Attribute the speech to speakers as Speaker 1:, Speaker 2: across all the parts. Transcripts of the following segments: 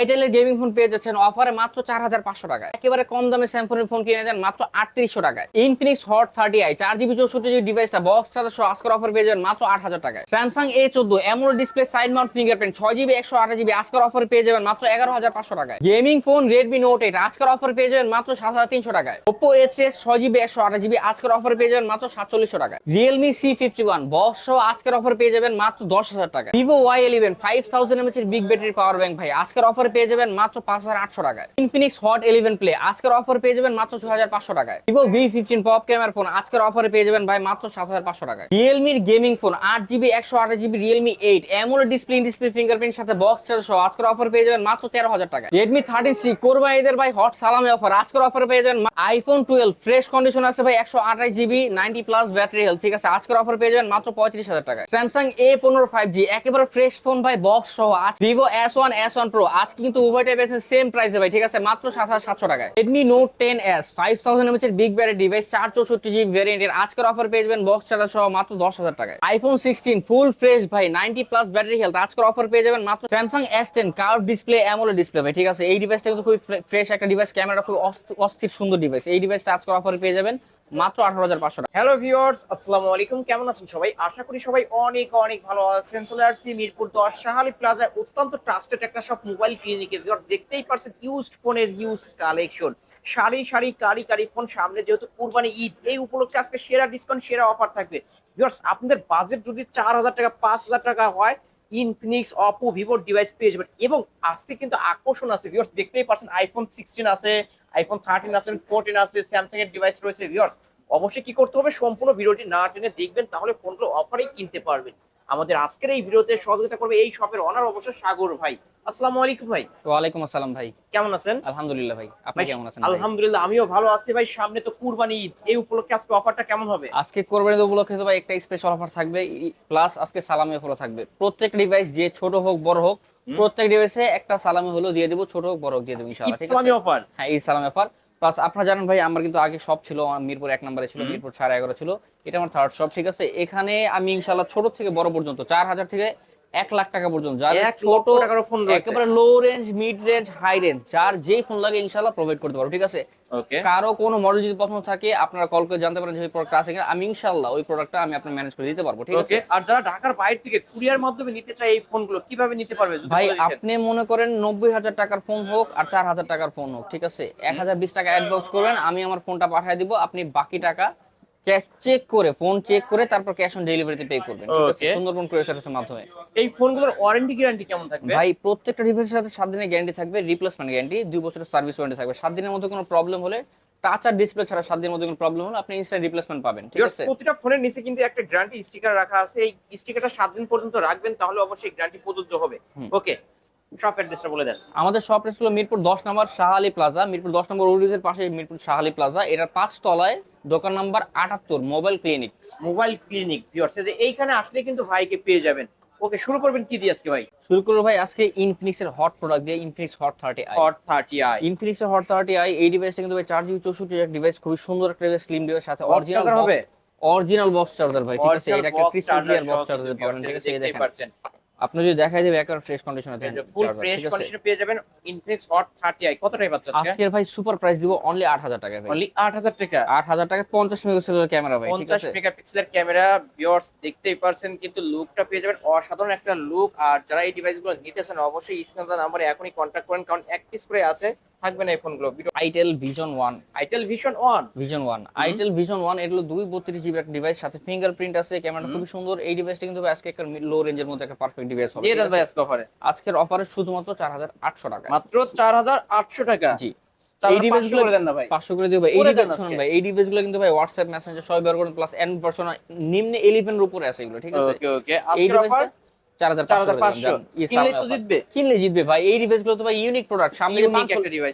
Speaker 1: আইটেলের gaming phone পেয়ে যাচ্ছেন অফারে মাত্র চার হাজার পাঁচশো টাকা একেবারে কম দামে স্যামসংয়ের ফোন কিনে যান মাত্র আটত্রিশশো টাকায়। ইনফিনিক্স হট থার্টি আই চার জিবি চৌষট্টি জিবি ডিভাইসটা বক্স চার্জার আজকের অফার পেয়ে যাবেন মাত্র আট হাজার টাকায়। স্যামসাং এ চোদ্দ এমন ডিসপ্লে সাইড মাউন্ট ফিঙ্গারপ্রিন্ট ছয় জিবি, একশো আঠাশ জিবি, আজকের অফার পেয়ে যাবেন মাত্র এগারো হাজার পাঁচশো টাকায়। Gaming phone Redmi note eight আজকের অফার পেয়ে যাবেন মাত্র সাত হাজার তিনশো টাকায়। ওপো এ থ্রি ছয় জিবি, একশো আঠাশ জিবি, আজকের অফার পেয়ে যাবেন মাত্র সাতচল্লিশশো টাকায়। Realme C fifty one box সহ আজকের অফার পেয়ে যাবেন মাত্র দশ হাজার টাকা Vivo Y eleven five thousand mAh এর বিগ ব্যাটারি পাওয়ার ব্যাংক ভাই, আজকের অফার পেয়ে যাবেন মাত্র পাঁচ হাজার আটশো টাকায়। ইনফিনিক্স হট ইলেভেন প্লে আজকের অফার পেয়ে যাবেন মাত্র ছয় হাজার পাঁচশো টাকায়। Vivo V fifteen pop camera phone আজকের অফারে পেয়ে যাবেন ভাই মাত্র সাত হাজার পাঁচশো টাকায়। রিয়েলমির গেমিং ফোন আট জিবি একশো আঠাশ জিবি রিয়েলমি এইট এমন ডিসপ্লে ডিসপ্লে ফিঙ্গারপ্রিন্ট সাথে বক্স চার্জ সহ আজকের অফার পেয়ে যাবেন মাত্র তেরো হাজার টাকা রেডমি থার্টিন সি কোরবানিদের ভাই হট সালামে অফার আজকের অফারে পেয়ে যাবেন আইফোন টুয়েলভ ফ্রেশ কন্ডিশন আছে ভাই একশো আঠাশ GB ninety plus battery health ঠিক আছে? আজকের অফার পেয়ে যাবেন মাত্র পঁয়ত্রিশ হাজার টাকা স্যামসাং এ পনেরো ফাইভ জি একেবারে ফ্রেশ ফোন ভাই বক্স সহ Vivo S one S one pro আজ কিন্তু উভয়টাই পেয়েছেন সেম প্রাইসে ভাই, ঠিক আছে? মাত্র সাত হাজার সাতশো টাকায়। Redmi Note ten S five thousand mAh এর বিগ ব্যাটারি ডিভাইস চার চৌষট্টি জিবি ভ্যারিয়েন্টের আজকের অফার পেয়ে যাবেন বক্স চার্জার সহ মাত্র দশ হাজার টাকায়। আইফোন সিক্সটিন ফুল ফ্রেশ ভাই নাইনটি প্লাস ব্যাটারি হেলথ আজকের অফার পেয়ে যাবেন মাত্র Samsung S ten curve display AMOLED display ভাই, ঠিক আছে? এই ডিভাইসটা কিন্তু খুবই ফ্রেশ একটা ডিভাইস ক্যামেরা খুব অস্থি- অস্থির সুন্দর ডিভাইস এই ডিভাইসটা আজকের অফার পেয়ে যাবেন মাত্র আঠারো হাজার পাঁচশো টাকা।
Speaker 2: হ্যালো ভিউয়ার্স আসসালামু আলাইকুম। কেমন আছেন সবাই? আশা করি সবাই অনেক অনেক ভালো আছেন। চলে আসছি মিরপুর দশ, শাহালি প্লাজায় অত্যন্ত ট্রাস্টেড একটা সব মোবাইল ক্লিনিকে দেখতেই পারছেন ইউজড ফোনের ইউজ কালেকশন সারি সারি, কারি কারি ফোন সামনে যেহেতু কুরবানি ঈদ, এই উপলক্ষে আজকে সেরা ডিসকাউন্ট সেরা অফার থাকবে। ভিউয়ার্স আপনাদের বাজেট যদি চার হাজার টাকা, পাঁচ হাজার টাকা হয় ইনফিনিক্স অপো ভিভোর ডিভাইস পেয়ে যাবেন। এবং আজকে কিন্তু আকর্ষণ আছে ভিউয়ার্স দেখতেই পারছেন আইফোন সিক্সটিন আছে আইফোন থার্টিন আছে ফোরটিন আছে স্যামসাং এর ডিভাইস রয়েছে। ভিউয়ার্স অবশ্যই কি করতে হবে? সম্পূর্ণ ভিডিওটি না টেনে দেখবেন, তাহলে ফোনগুলো অফারেই কিনতে পারবেন। আমাদের আজকের এই ভিডিওতে সহযোগিতা করবে এই শপের অনার অবশ্যই সাগর ভাই। আসসালামু আলাইকুম ভাই।
Speaker 1: ওয়ালাইকুম আসসালাম ভাই।
Speaker 2: কেমন আছেন?
Speaker 1: আলহামদুলিল্লাহ ভাই আপনি কেমন আছেন
Speaker 2: আলহামদুলিল্লাহ আমিও ভালো আছি ভাই। সামনে তো কুরবানি ঈদ। এই উপলক্ষে আজকে অফারটা কেমন হবে?
Speaker 1: আজকে কোরবানি উপলক্ষে তো ভাই একটা স্পেশাল অফার থাকবে। প্লাস আজকে সালামি অফারও থাকবে। প্রত্যেক ডিভাইস যে ছোট হোক বড় হোক প্রত্যেক ডিভাইসে একটা সালামি হলো দিয়ে দেবো ছোট হোক বড় হোক দিয়ে দেবো ইনশাআল্লাহ ঠিক আছে?
Speaker 2: অফার
Speaker 1: হ্যাঁ এই সালামি অফার প্লাস আপনারা জানেন ভাই আমার কিন্তু আগে সব ছিল আমার মিরপুর এক নম্বরে ছিল মিরপুর সাড়ে এগারো ছিল। এটা আমার থার্ড শপ ঠিক আছে? এখানে আমি ইনশাল্লাহ ছোট থেকে বড় পর্যন্ত চার হাজার থেকে এক লাখ টাকা পর্যন্ত। যার ছোট
Speaker 2: টাকার ফোন রয়েছে।
Speaker 1: একেবারে low range mid range high range যার যেই ফোন লাগে ইনশাআল্লাহ প্রোভাইড করতে পারব ঠিক আছে? কারও কোনো মডেল যদি পছন্দ থাকে আপনারা কল করে জানতে পারেন যে প্রোডাক্ট আছে কিনা। আমি ইনশাআল্লাহ ওই প্রোডাক্টটা আমি আপনার ম্যানেজ করে দিতে পারব ঠিক আছে?
Speaker 2: আর যারা ঢাকার বাইরে থেকে কুরিয়ার মাধ্যমে নিতে চায় এই ফোনগুলো কীভাবে নিতে পারবে যদি
Speaker 1: ভাই আপনি মনে করেন নব্বই হাজার টাকার ফোন হোক আর চার হাজার টাকার ফোন হোক ঠিক আছে? এক হাজার বিশ টাকা অ্যাডভান্স করবেন আমি আমার ফোনটা পাঠিয়ে দিব আপনি বাকি টাকা ক্যাশ চেক করে ফোন চেক করে তারপর ক্যাশ অন ডেলিভারিতে পে করবেন ঠিক আছে? সুন্দরবন ক্রেডিট সার্ভিসের মাধ্যমে।
Speaker 2: এই ফোনগুলোর ওয়ারেন্টি গ্যারান্টি কেমন থাকবে?
Speaker 1: ভাই প্রত্যেকটা ডিভাইসের সাথে সাত দিনের গ্যারান্টি থাকবে রিপ্লেসমেন্ট গ্যারান্টি দুই বছরের সার্ভিস ওয়ারেন্টি থাকবে। সাত দিনের মধ্যে কোনো প্রবলেম হলে টাচ আর ডিসপ্লে ছাড়া সাত দিনের মধ্যে কোনো প্রবলেম হলে আপনি ইনস্ট্যান্ট রিপ্লেসমেন্ট পাবেন ঠিক আছে?
Speaker 2: প্রতিটা ফোনের নিচে কিন্তু একটা গ্যারান্টি স্টিকার রাখা আছে। এই স্টিকারটা সাত দিন পর্যন্ত রাখবেন তাহলে অবশ্যই গ্যারান্টি প্রযোজ্য হবে। ওকে শপ অ্যাড্রেসটা বলে দেন।
Speaker 1: আমাদের শপ ছিল মিরপুর দশ নম্বর শাহালি প্লাজা মিরপুর দশ নম্বর উড়িদের পাশে মিরপুর শাহালি প্লাজা এটার পাঁচ তলায় দোকান নাম্বার আটাত্তর mobile clinic
Speaker 2: mobile clinic viewers যে এইখানে আসলে কিন্তু ভাইকে পেয়ে যাবেন। ওকে শুরু করবেন কি দিয়ে আজকে ভাই?
Speaker 1: শুরু করব ভাই আজকে ইনফিনিক্স এর হট প্রোডাক্ট দিয়ে Infinix hot thirty i
Speaker 2: hot thirty i
Speaker 1: Infinix এর হট থার্টি আই এই ডিভাইসটা কিন্তু ভাই চার জিবি চৌষট্টি ডিভাইস খুবই সুন্দর একটা স্লিম ডিভাইস সাথে অরিজিনাল
Speaker 2: হবে?
Speaker 1: অরিজিনাল বক্স চার্জার ভাই ঠিক আছে? এটা একটা ক্রিস্টাল ক্লিয়ার বক্স চার্জার পাবেন ঠিক আছে? এই দেখেন। আপনি যদি দেখাই দেবে একবার ফ্রেশ কন্ডিশনে দেখেন
Speaker 2: ফুল ফ্রেশ কন্ডিশনে পেয়ে যাবেন ইনফিনিক্স হট থার্টি আই কত টাকা পাচ্ছে আজকে?
Speaker 1: আজকের ভাই সুপার প্রাইস দিব অনলি আট হাজার টাকা ভাই।
Speaker 2: অনলি আট হাজার টাকা।
Speaker 1: আট হাজার টাকা পঞ্চাশ মেগাপিক্সেলের ক্যামেরা ভাই ঠিক আছে?
Speaker 2: মেগাপিক্সেলের ক্যামেরা ভিউয়ার্স দেখতেই পারছেন কিন্তু লুকটা পেয়ে যাবেন অসাধারণ একটা লুক আর যারা এই ডিভাইসগুলো নিতেছেন অবশ্যই স্ক্রিন নাম্বারে এখনই কন্ট্যাক্ট করেন কারণ এক পিস করে আছে থাকবে না এই ফোনগুলো
Speaker 1: itel vision one
Speaker 2: itel vision one
Speaker 1: vision one itel vision one এগুলো দুই বত্রিশ জিবি একটা ডিভাইস সাথে ফিঙ্গারপ্রিন্ট আছে ক্যামেরাটা। খুবই সুন্দর। এই ডিভাইসটা কিন্তু আজকে একটা লো রেঞ্জের মধ্যে একটা পারফেক্ট ডিভাইস হবে
Speaker 2: দিয়ে দেন ভাই আজকে অফারে
Speaker 1: আজকের অফারে শুধুমাত্র চার হাজার আটশো টাকা।
Speaker 2: মাত্র টাকা।
Speaker 1: জি। এই
Speaker 2: হাজার
Speaker 1: device
Speaker 2: পাঁচশো
Speaker 1: গুলো-
Speaker 2: করে দেন না ভাই।
Speaker 1: পাঁচশো করে দিও ভাই। এই ডিভাইস শুনুন ভাই। এই ডিভাইস কিন্তু ভাই হোয়াটসঅ্যাপ মেসেঞ্জার সবাই ব্যবহার করেন প্লাস এন্ড ভার্সন নিম্নে ইলেভেন উপরে আছে এগুলো ঠিক আছে?
Speaker 2: ওকে ওকে আজকের অফার
Speaker 1: ডিভাইসটা চার হাজার
Speaker 2: চার হাজার পাঁচশো। কিনলেই তো জিতবে।
Speaker 1: কিনলে জিতবে ভাই। এই ডিভাইসগুলো তো ভাই ইউনিক প্রোডাক্ট সামনে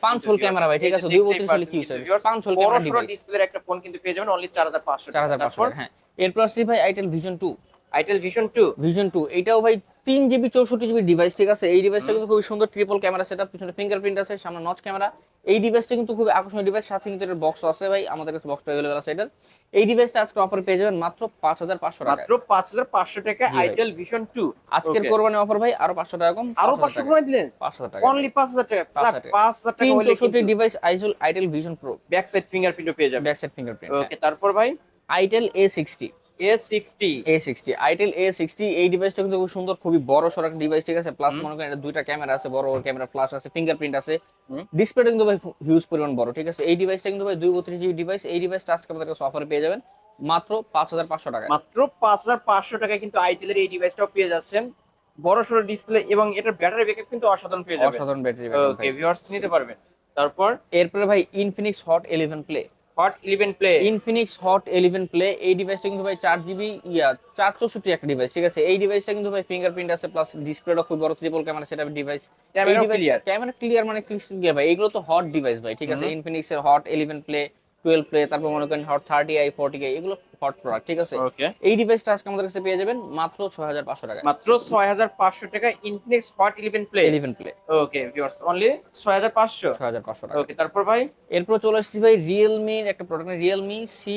Speaker 1: পাঁচ হোল ক্যামেরা ভাই ঠিক আছে? দুই বত্রিশ হলে কি
Speaker 2: পারছেন
Speaker 1: হয়েছে
Speaker 2: কিন্তু viewers,
Speaker 1: পাঁচ হোল ক্যামেরা
Speaker 2: ডিসপ্লের একটা ফোন কিন্তু পেয়ে যাবেন অনলি চার হাজার পাঁচশো
Speaker 1: চার হাজার পাঁচশো হ্যাঁ। এরপর আসছি ভাই itel vision two
Speaker 2: itel vision two
Speaker 1: vision two এটাও ভাই তিন জিবি চৌষট্টি জিবি ডিভাইস ঠিক আছে। এই ডিভাইসটা কিন্তু খুবই সুন্দর ট্রিপল ক্যামেরা সেটা পিছনে ফিঙ্গারপ্রিন্ট আছে সামনে নচ ক্যামেরা এই ডিভাইসটা কিন্তু খুবই আকর্ষণীয় ডিভাইস সাথে কিন্তু এর বক্স আছে ভাই আমাদের কাছে বক্সটা অ্যাভেলেবল আছে এটার। এই ডিভাইসটা আজকে অফার পেয়ে যাবেন মাত্র পাঁচ হাজার পাঁচশো টাকা
Speaker 2: মাত্র পাঁচ হাজার পাঁচশো টাকা আইটেল ভিশন টু
Speaker 1: আজকের
Speaker 2: Okay.
Speaker 1: কোরবানি অফার ভাই আরও পাঁচশো টাকা কম
Speaker 2: আরও পাঁচশো কমাই দিলেন?
Speaker 1: পাঁচ হাজার টাকা।
Speaker 2: অনলি পাঁচ হাজার টাকা।
Speaker 1: পাঁচ
Speaker 2: flat
Speaker 1: হাজার টাকা।
Speaker 2: হলে
Speaker 1: চৌষট্টি device আইসুল itel vision pro
Speaker 2: back side ফিঙ্গারপ্রিন্টও পেয়ে যাবে
Speaker 1: ব্যাক সাইড ফিঙ্গারপ্রিন্ট
Speaker 2: ওকে তারপর ভাই?
Speaker 1: আইটেল এ এই ডিভাইসটা কিন্তু খুব সুন্দর খুবই বড় একটা ডিভাইস ঠিক আছে? প্লাস মনে করেন এটা দুইটা ক্যামেরা আছে বড় ক্যামেরা আছে ফিঙ্গারপ্রিন্ট আছে। ডিসপ্লেটা কিন্তু ভাই হিউজ পরিমাণ বড় ঠিক আছে? এই ডিভাইসটা কিন্তু ভাই জিবি ডিভাইস এই ডিভাইসটা আজকে আমাদের কাছে অফারে পেয়ে যাবেন। মাত্র পাঁচ হাজার পাঁচশো টাকা
Speaker 2: মাত্র পাঁচ হাজার পাঁচশো টাকায় কিন্তু আইটেলের এই ডিভাইসটাও পেয়ে যাচ্ছেন। বড় ডিসপ্লে এবং এটার ব্যাটারি ব্যাকআপ কিন্তু অসাধারণ পেয়ে যাবেন।
Speaker 1: অসাধারণ ব্যাটারি
Speaker 2: ওকে ভিউয়ার্স নিতে পারবেন। তারপর?
Speaker 1: এরপরে ভাই Infinix hot eleven play
Speaker 2: hot eleven play
Speaker 1: Infinix hot eleven play এই ডিভাইসটা কিন্তু ভাই চার জিবি ইয়া চার চৌষট্টি একটা ডিভাইস ঠিক আছে? এই ডিভাইসটা কিন্তু ভাই ফিঙ্গারপ্রিন্ট আছে প্লাস ডিসপ্লেটা খুব বড় ট্রিপল ক্যামেরা সেটা device
Speaker 2: camera clear
Speaker 1: camera clear মানে ক্লিক ভাই এগুলো তো হট ডিভাইস ভাই ঠিক আছে?
Speaker 2: ইনফিনিক্সের
Speaker 1: ইনফিনিক্স এর hot eleven play twelve play তারপর মনে করেন hot thirty i forty i এগুলো হট প্রোডাক্ট ঠিক আছে? এই ডিভাইসটা আজকে আমাদের কাছে পেয়ে যাবেন মাত্র ছয় হাজার পাঁচশো টাকা
Speaker 2: মাত্র ছয় হাজার পাঁচশো টাকা Infinix hot eleven play
Speaker 1: eleven play
Speaker 2: okay viewers only ছয় হাজার পাঁচশো?
Speaker 1: ছয় হাজার পাঁচশো টাকা।
Speaker 2: ওকে তারপর ভাই?
Speaker 1: এরপর চলে আসছি ভাই রিয়েলমির একটা প্রোডাক্ট রিয়েলমি সি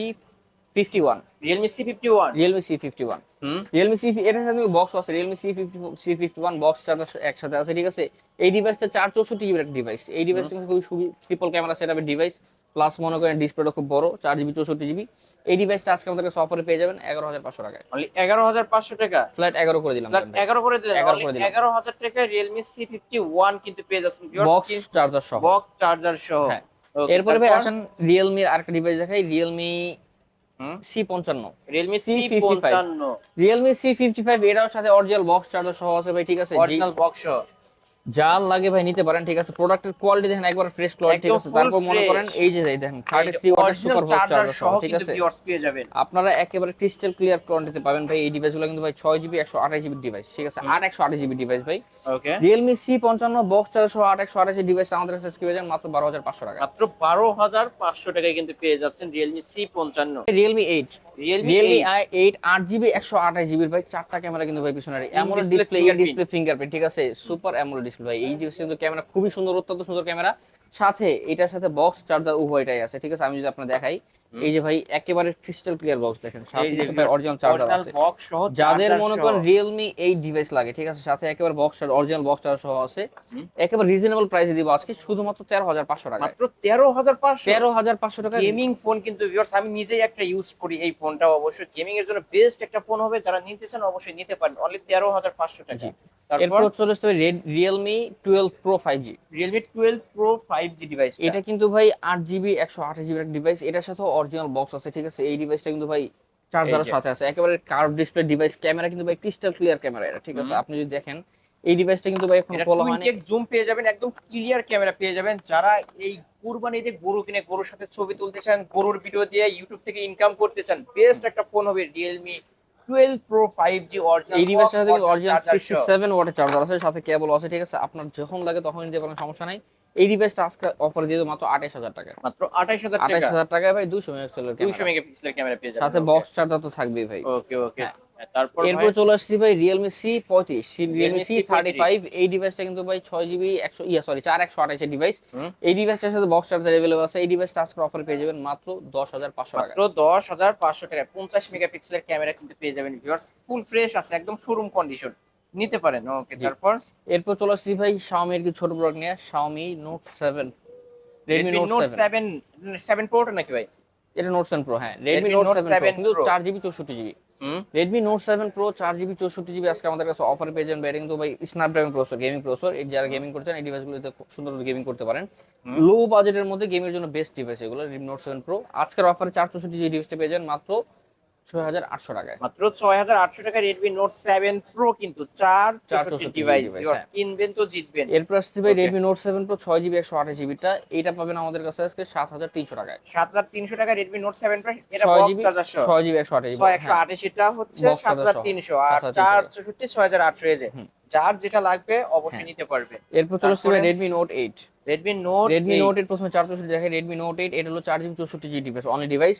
Speaker 2: হুম
Speaker 1: সাথে বক্স আছে ফিফটি ওয়ান বক্স চার্জার একসাথে আছে ঠিক আছে? এই ডিভাইসটা একটা ডিভাইস এই ডিভাইসটা কিন্তু খুবই সুবি ট্রিপল ক্যামেরা ডিভাইস প্লাস মনে করেন ডিসপ্লেটা খুব বড় চার জিবি চৌষট্টি জিবি এই ডিভাইসটা আজকে আমাদের কাছে অফারে পেয়ে যাবেন এগারো হাজার পাঁচশো টাকায়।
Speaker 2: অনলি এগারো হাজার পাঁচশো টাকা?
Speaker 1: ফ্ল্যাট এগারো করে দিলাম
Speaker 2: এগারো করে
Speaker 1: 11 করে দিলাম।
Speaker 2: এগারো হাজার টাকা রিয়েলমি সি ফিফটি ওয়ান কিন্তু পেয়ে যাচ্ছেন।
Speaker 1: বক্স চার্জার সহ।
Speaker 2: বক্স চার্জার সহ।
Speaker 1: হ্যাঁ। এরপরে ভাই আসেন রিয়েলমির আরেকটা ডিভাইস দেখাই। রিয়েলমি। সি পঞ্চান্ন।
Speaker 2: রিয়েলমি সি পঞ্চান্ন।
Speaker 1: রিয়েলমি সি ফিফটি ফাইভ এটাও সাথে অরিজিনাল বক্স চার্জার সহ আছে ভাই ঠিক আছে?
Speaker 2: অরিজিনাল বক্স সহ
Speaker 1: যা লাগে ভাই নিতে পারেন ঠিক আছে? প্রোডাক্টের কোয়ালিটি দেখেন একবার ফ্রেশ কোয়ালিটি ঠিক আছে? তারপর মনে করেন এই যে এই দেখেন 33 ওয়াটের সুপার ফাস্ট
Speaker 2: চার্জার সহ
Speaker 1: ঠিক
Speaker 2: কিন্তু
Speaker 1: আছে?
Speaker 2: পেয়ে যাবেন।
Speaker 1: আপনারা একেবারে ক্রিস্টাল ক্লিয়ার কোয়ান্টিটিতে পাবেন ভাই এই ডিভাইসগুলো কিন্তু ভাই 6 জিবি 128 জিবি ডিভাইস ঠিক আছে?
Speaker 2: হুম।
Speaker 1: 8 128 জিবি ডিভাইস ভাই।
Speaker 2: ওকে।
Speaker 1: Realme C55 বক্স চার্জার সহ 8 128 ডিভাইস আমাদের কাছে আজকে পেয়ে যাবেন মাত্র 12500 টাকা।
Speaker 2: মাত্র বারো হাজার পাঁচশো টাকায় কিন্তু পেয়ে যাচ্ছেন সি পঞ্চান্ন।
Speaker 1: Realme 8
Speaker 2: Realme
Speaker 1: Realme i8 8 GB 128 জিবির ভাই চারটা ক্যামেরা কিন্তু ভাই পিছনে AMOLED
Speaker 2: display
Speaker 1: display
Speaker 2: fingerprint।
Speaker 1: Display fingerprint ঠিক আছে? সুপার অ্যামোলেড ডিসপ্লে ভাই, এই যে কিন্তু ক্যামেরা খুবই সুন্দর, অত্যন্ত সুন্দর ক্যামেরা সাথে এটার সাথে বক্স চার্জার উভয়টাই আছে, ঠিক আছে আমি যদি আপনার দেখাই। এই যে ভাই একেবারে ক্রিস্টাল ক্লিয়ার বক্স দেখেন সাথে অরিজিনাল চার্জার আছে।
Speaker 2: বক্স সহ
Speaker 1: যাদের মনে করেন রিয়েলমি এই ডিভাইস লাগে ঠিক আছে? সাথে একেবারে বক্স আর অরিজিনাল বক্স চার্জার সহ আছে। একেবারে রিজনেবল প্রাইসে দিব আজকে শুধুমাত্র তেরো হাজার পাঁচশো টাকা
Speaker 2: মাত্র তেরো হাজার পাঁচশো।
Speaker 1: তেরো হাজার পাঁচশো টাকা
Speaker 2: গেমিং ফোন কিন্তু ভিউয়ার্স আমি নিজেই একটা ইউজ করি এই ফোনটা অবশ্যই। গেমিং এর জন্য বেস্ট একটা ফোন হবে যারা নিতে চান অবশ্যই নিতে পারেন। অনলি তেরো হাজার পাঁচশো টাকা।
Speaker 1: জি।
Speaker 2: তারপর?
Speaker 1: এরপর চলে আসতে হবে Realme twelve pro five G
Speaker 2: Realme twelve pro five G device
Speaker 1: এটা কিন্তু ভাই আট জিবি একশো আঠাশ জিবি ডিভাইস এটার সাথে অরিজিনাল বক্স আছে ঠিক আছে? এই ডিভাইসটা কিন্তু ভাই চার্জারের সাথে আছে। একেবারে কার্ভ ডিসপ্লে ডিভাইস ক্যামেরা কিন্তু ভাই ক্রিস্টাল ক্লিয়ার ক্যামেরা এটা ঠিক আছে? আপনি যদি দেখেন এই ডিভাইসটা কিন্তু ভাই এখন বলা হয়নি
Speaker 2: জুম পেয়ে যাবেন একদম ক্লিয়ার ক্যামেরা পেয়ে যাবেন। যারা এই কুরবানিতে গরু কিনে গরুর সাথে ছবি তুলতে চান গরুর ভিডিও দিয়ে ইউটিউব থেকে ইনকাম করতে চান বেস্ট একটা ফোন হবে twelve pro five G original
Speaker 1: এই ডিভাইসের সাথে কিন্তু অরিজিনাল সিক্সটি সেভেন ওয়াটের চার্জার আছে সাথে কেবল আছে ঠিক আছে? আপনার যখন লাগে তখন নিতে পারেন সমস্যা নাই। এই ডিভাইসটা আজকে অফার দিয়ে মাত্র আঠাশ হাজার টাকা
Speaker 2: মাত্র আঠাইশ হাজার
Speaker 1: আঠাশ হাজার টাকায় ভাই দুশো মেগাপিক্সেলের ক্যামেরা
Speaker 2: মেগাপিক্সেলের ক্যামেরা পেয়ে যাবেন।
Speaker 1: সাথে বক্স চার্জার তো থাকবেই ভাই।
Speaker 2: ওকে ওকে
Speaker 1: হ্যাঁ।
Speaker 2: তারপর
Speaker 1: এরপর চলে আসছি ভাই রিয়েলমি সি পঁয়ত্রিশ। রিয়েলমি সি থার্টি ফাইভ এই ডিভাইসটা কিন্তু ভাই ছয় জিবি একশো ইয়া সরি চার একশো আঠাশের ডিভাইস এই ডিভাইসটার সাথে বক্স চার্জার অ্যাভেলেবল আছে। এই ডিভাইসটা আজকে অফার পেয়ে যাবেন মাত্র দশ হাজার পাঁচশো টাকা
Speaker 2: মাত্র দশ হাজার পাঁচশো টাকা পঞ্চাশ মেগাপিক্সেলের ক্যামেরা কিন্তু পেয়ে যাবেন ভিউয়ার্স ফুল ফ্রেশ আছে একদম শোরুম কন্ডিশন নিতে পারেন। ওকে তারপর?
Speaker 1: এরপর চলে আসছি ভাই শাওমির কি ছোট প্রোডাক্ট নিয়ে seven Redmi
Speaker 2: Redmi
Speaker 1: note
Speaker 2: note
Speaker 1: seven
Speaker 2: seven seven নাকি ভাই?
Speaker 1: এটা নোট সেভেন প্রো হ্যাঁ।
Speaker 2: Redmi Note 7
Speaker 1: কিন্তু
Speaker 2: Pro।
Speaker 1: চার জিবি চৌষট্টি জিবি।
Speaker 2: হুম?
Speaker 1: রেডমি নোট সেভেন প্রো চার জিবি চৌষট্টি জিবি আজকে আমাদের কাছে অফার পেয়ে যাবেন এটা কিন্তু ভাই স্ন্যাপড্রাগন প্রসেসর গেমিং প্রসেসর এই যারা গেমিং করছেন এই ডিভাইসগুলোতে খুব সুন্দর গেমিং করতে পারেন। লো বাজেটের মধ্যে গেমের জন্য বেস্ট ডিভাইস এগুলো রেডমি নোট সেভেন প্রো আজকের অফারে চার চৌষট্টি জিবি ডিভাইসটা পেয়ে যাবেন। মাত্র ছয় হাজার আটশো টাকায়
Speaker 2: মাত্র ছয় হাজার আটশো টাকা রেডমি নোট সেভেন প্রো কিন্তু চার
Speaker 1: চার
Speaker 2: চৌষট্টি
Speaker 1: চৌষট্টি
Speaker 2: ডিভাইস
Speaker 1: device,
Speaker 2: ভিউয়ার্স। কিনবেন তো জিতবেন।
Speaker 1: এরপর আসছে ভাই সেভেন প্রো ছয় জিবি একশো আঠাশ জিবিটা এটা পাবেন আমাদের কাছে আজকে সাত হাজার তিনশো টাকায়।
Speaker 2: সাত হাজার তিনশো টাকা রেডমি নোট সেভেন প্রো এটা
Speaker 1: ছয়
Speaker 2: বক্স
Speaker 1: জিবি
Speaker 2: চার্জার সহ
Speaker 1: ছয় জিবি একশো আঠাশ
Speaker 2: ছয় একশো আঠাশিটা হচ্ছে
Speaker 1: Box
Speaker 2: সাত হাজার
Speaker 1: charger সহ।
Speaker 2: তিনশো আর
Speaker 1: 7300
Speaker 2: চার চৌষট্টি ছয় হাজার আটশো। এই যে যার যেটা লাগবে অবশ্যই
Speaker 1: হ্যাঁ।
Speaker 2: নিতে পারবে।
Speaker 1: এরপর চলে আসছে? Redmi note eight
Speaker 2: Redmi note
Speaker 1: Redmi note eight প্রথমে চার চৌষট্টি দেখে রেডমি নোট এইট এটা হলো চার জিবি চৌষট্টি জি ডিভাইস অনলি ডিভাইস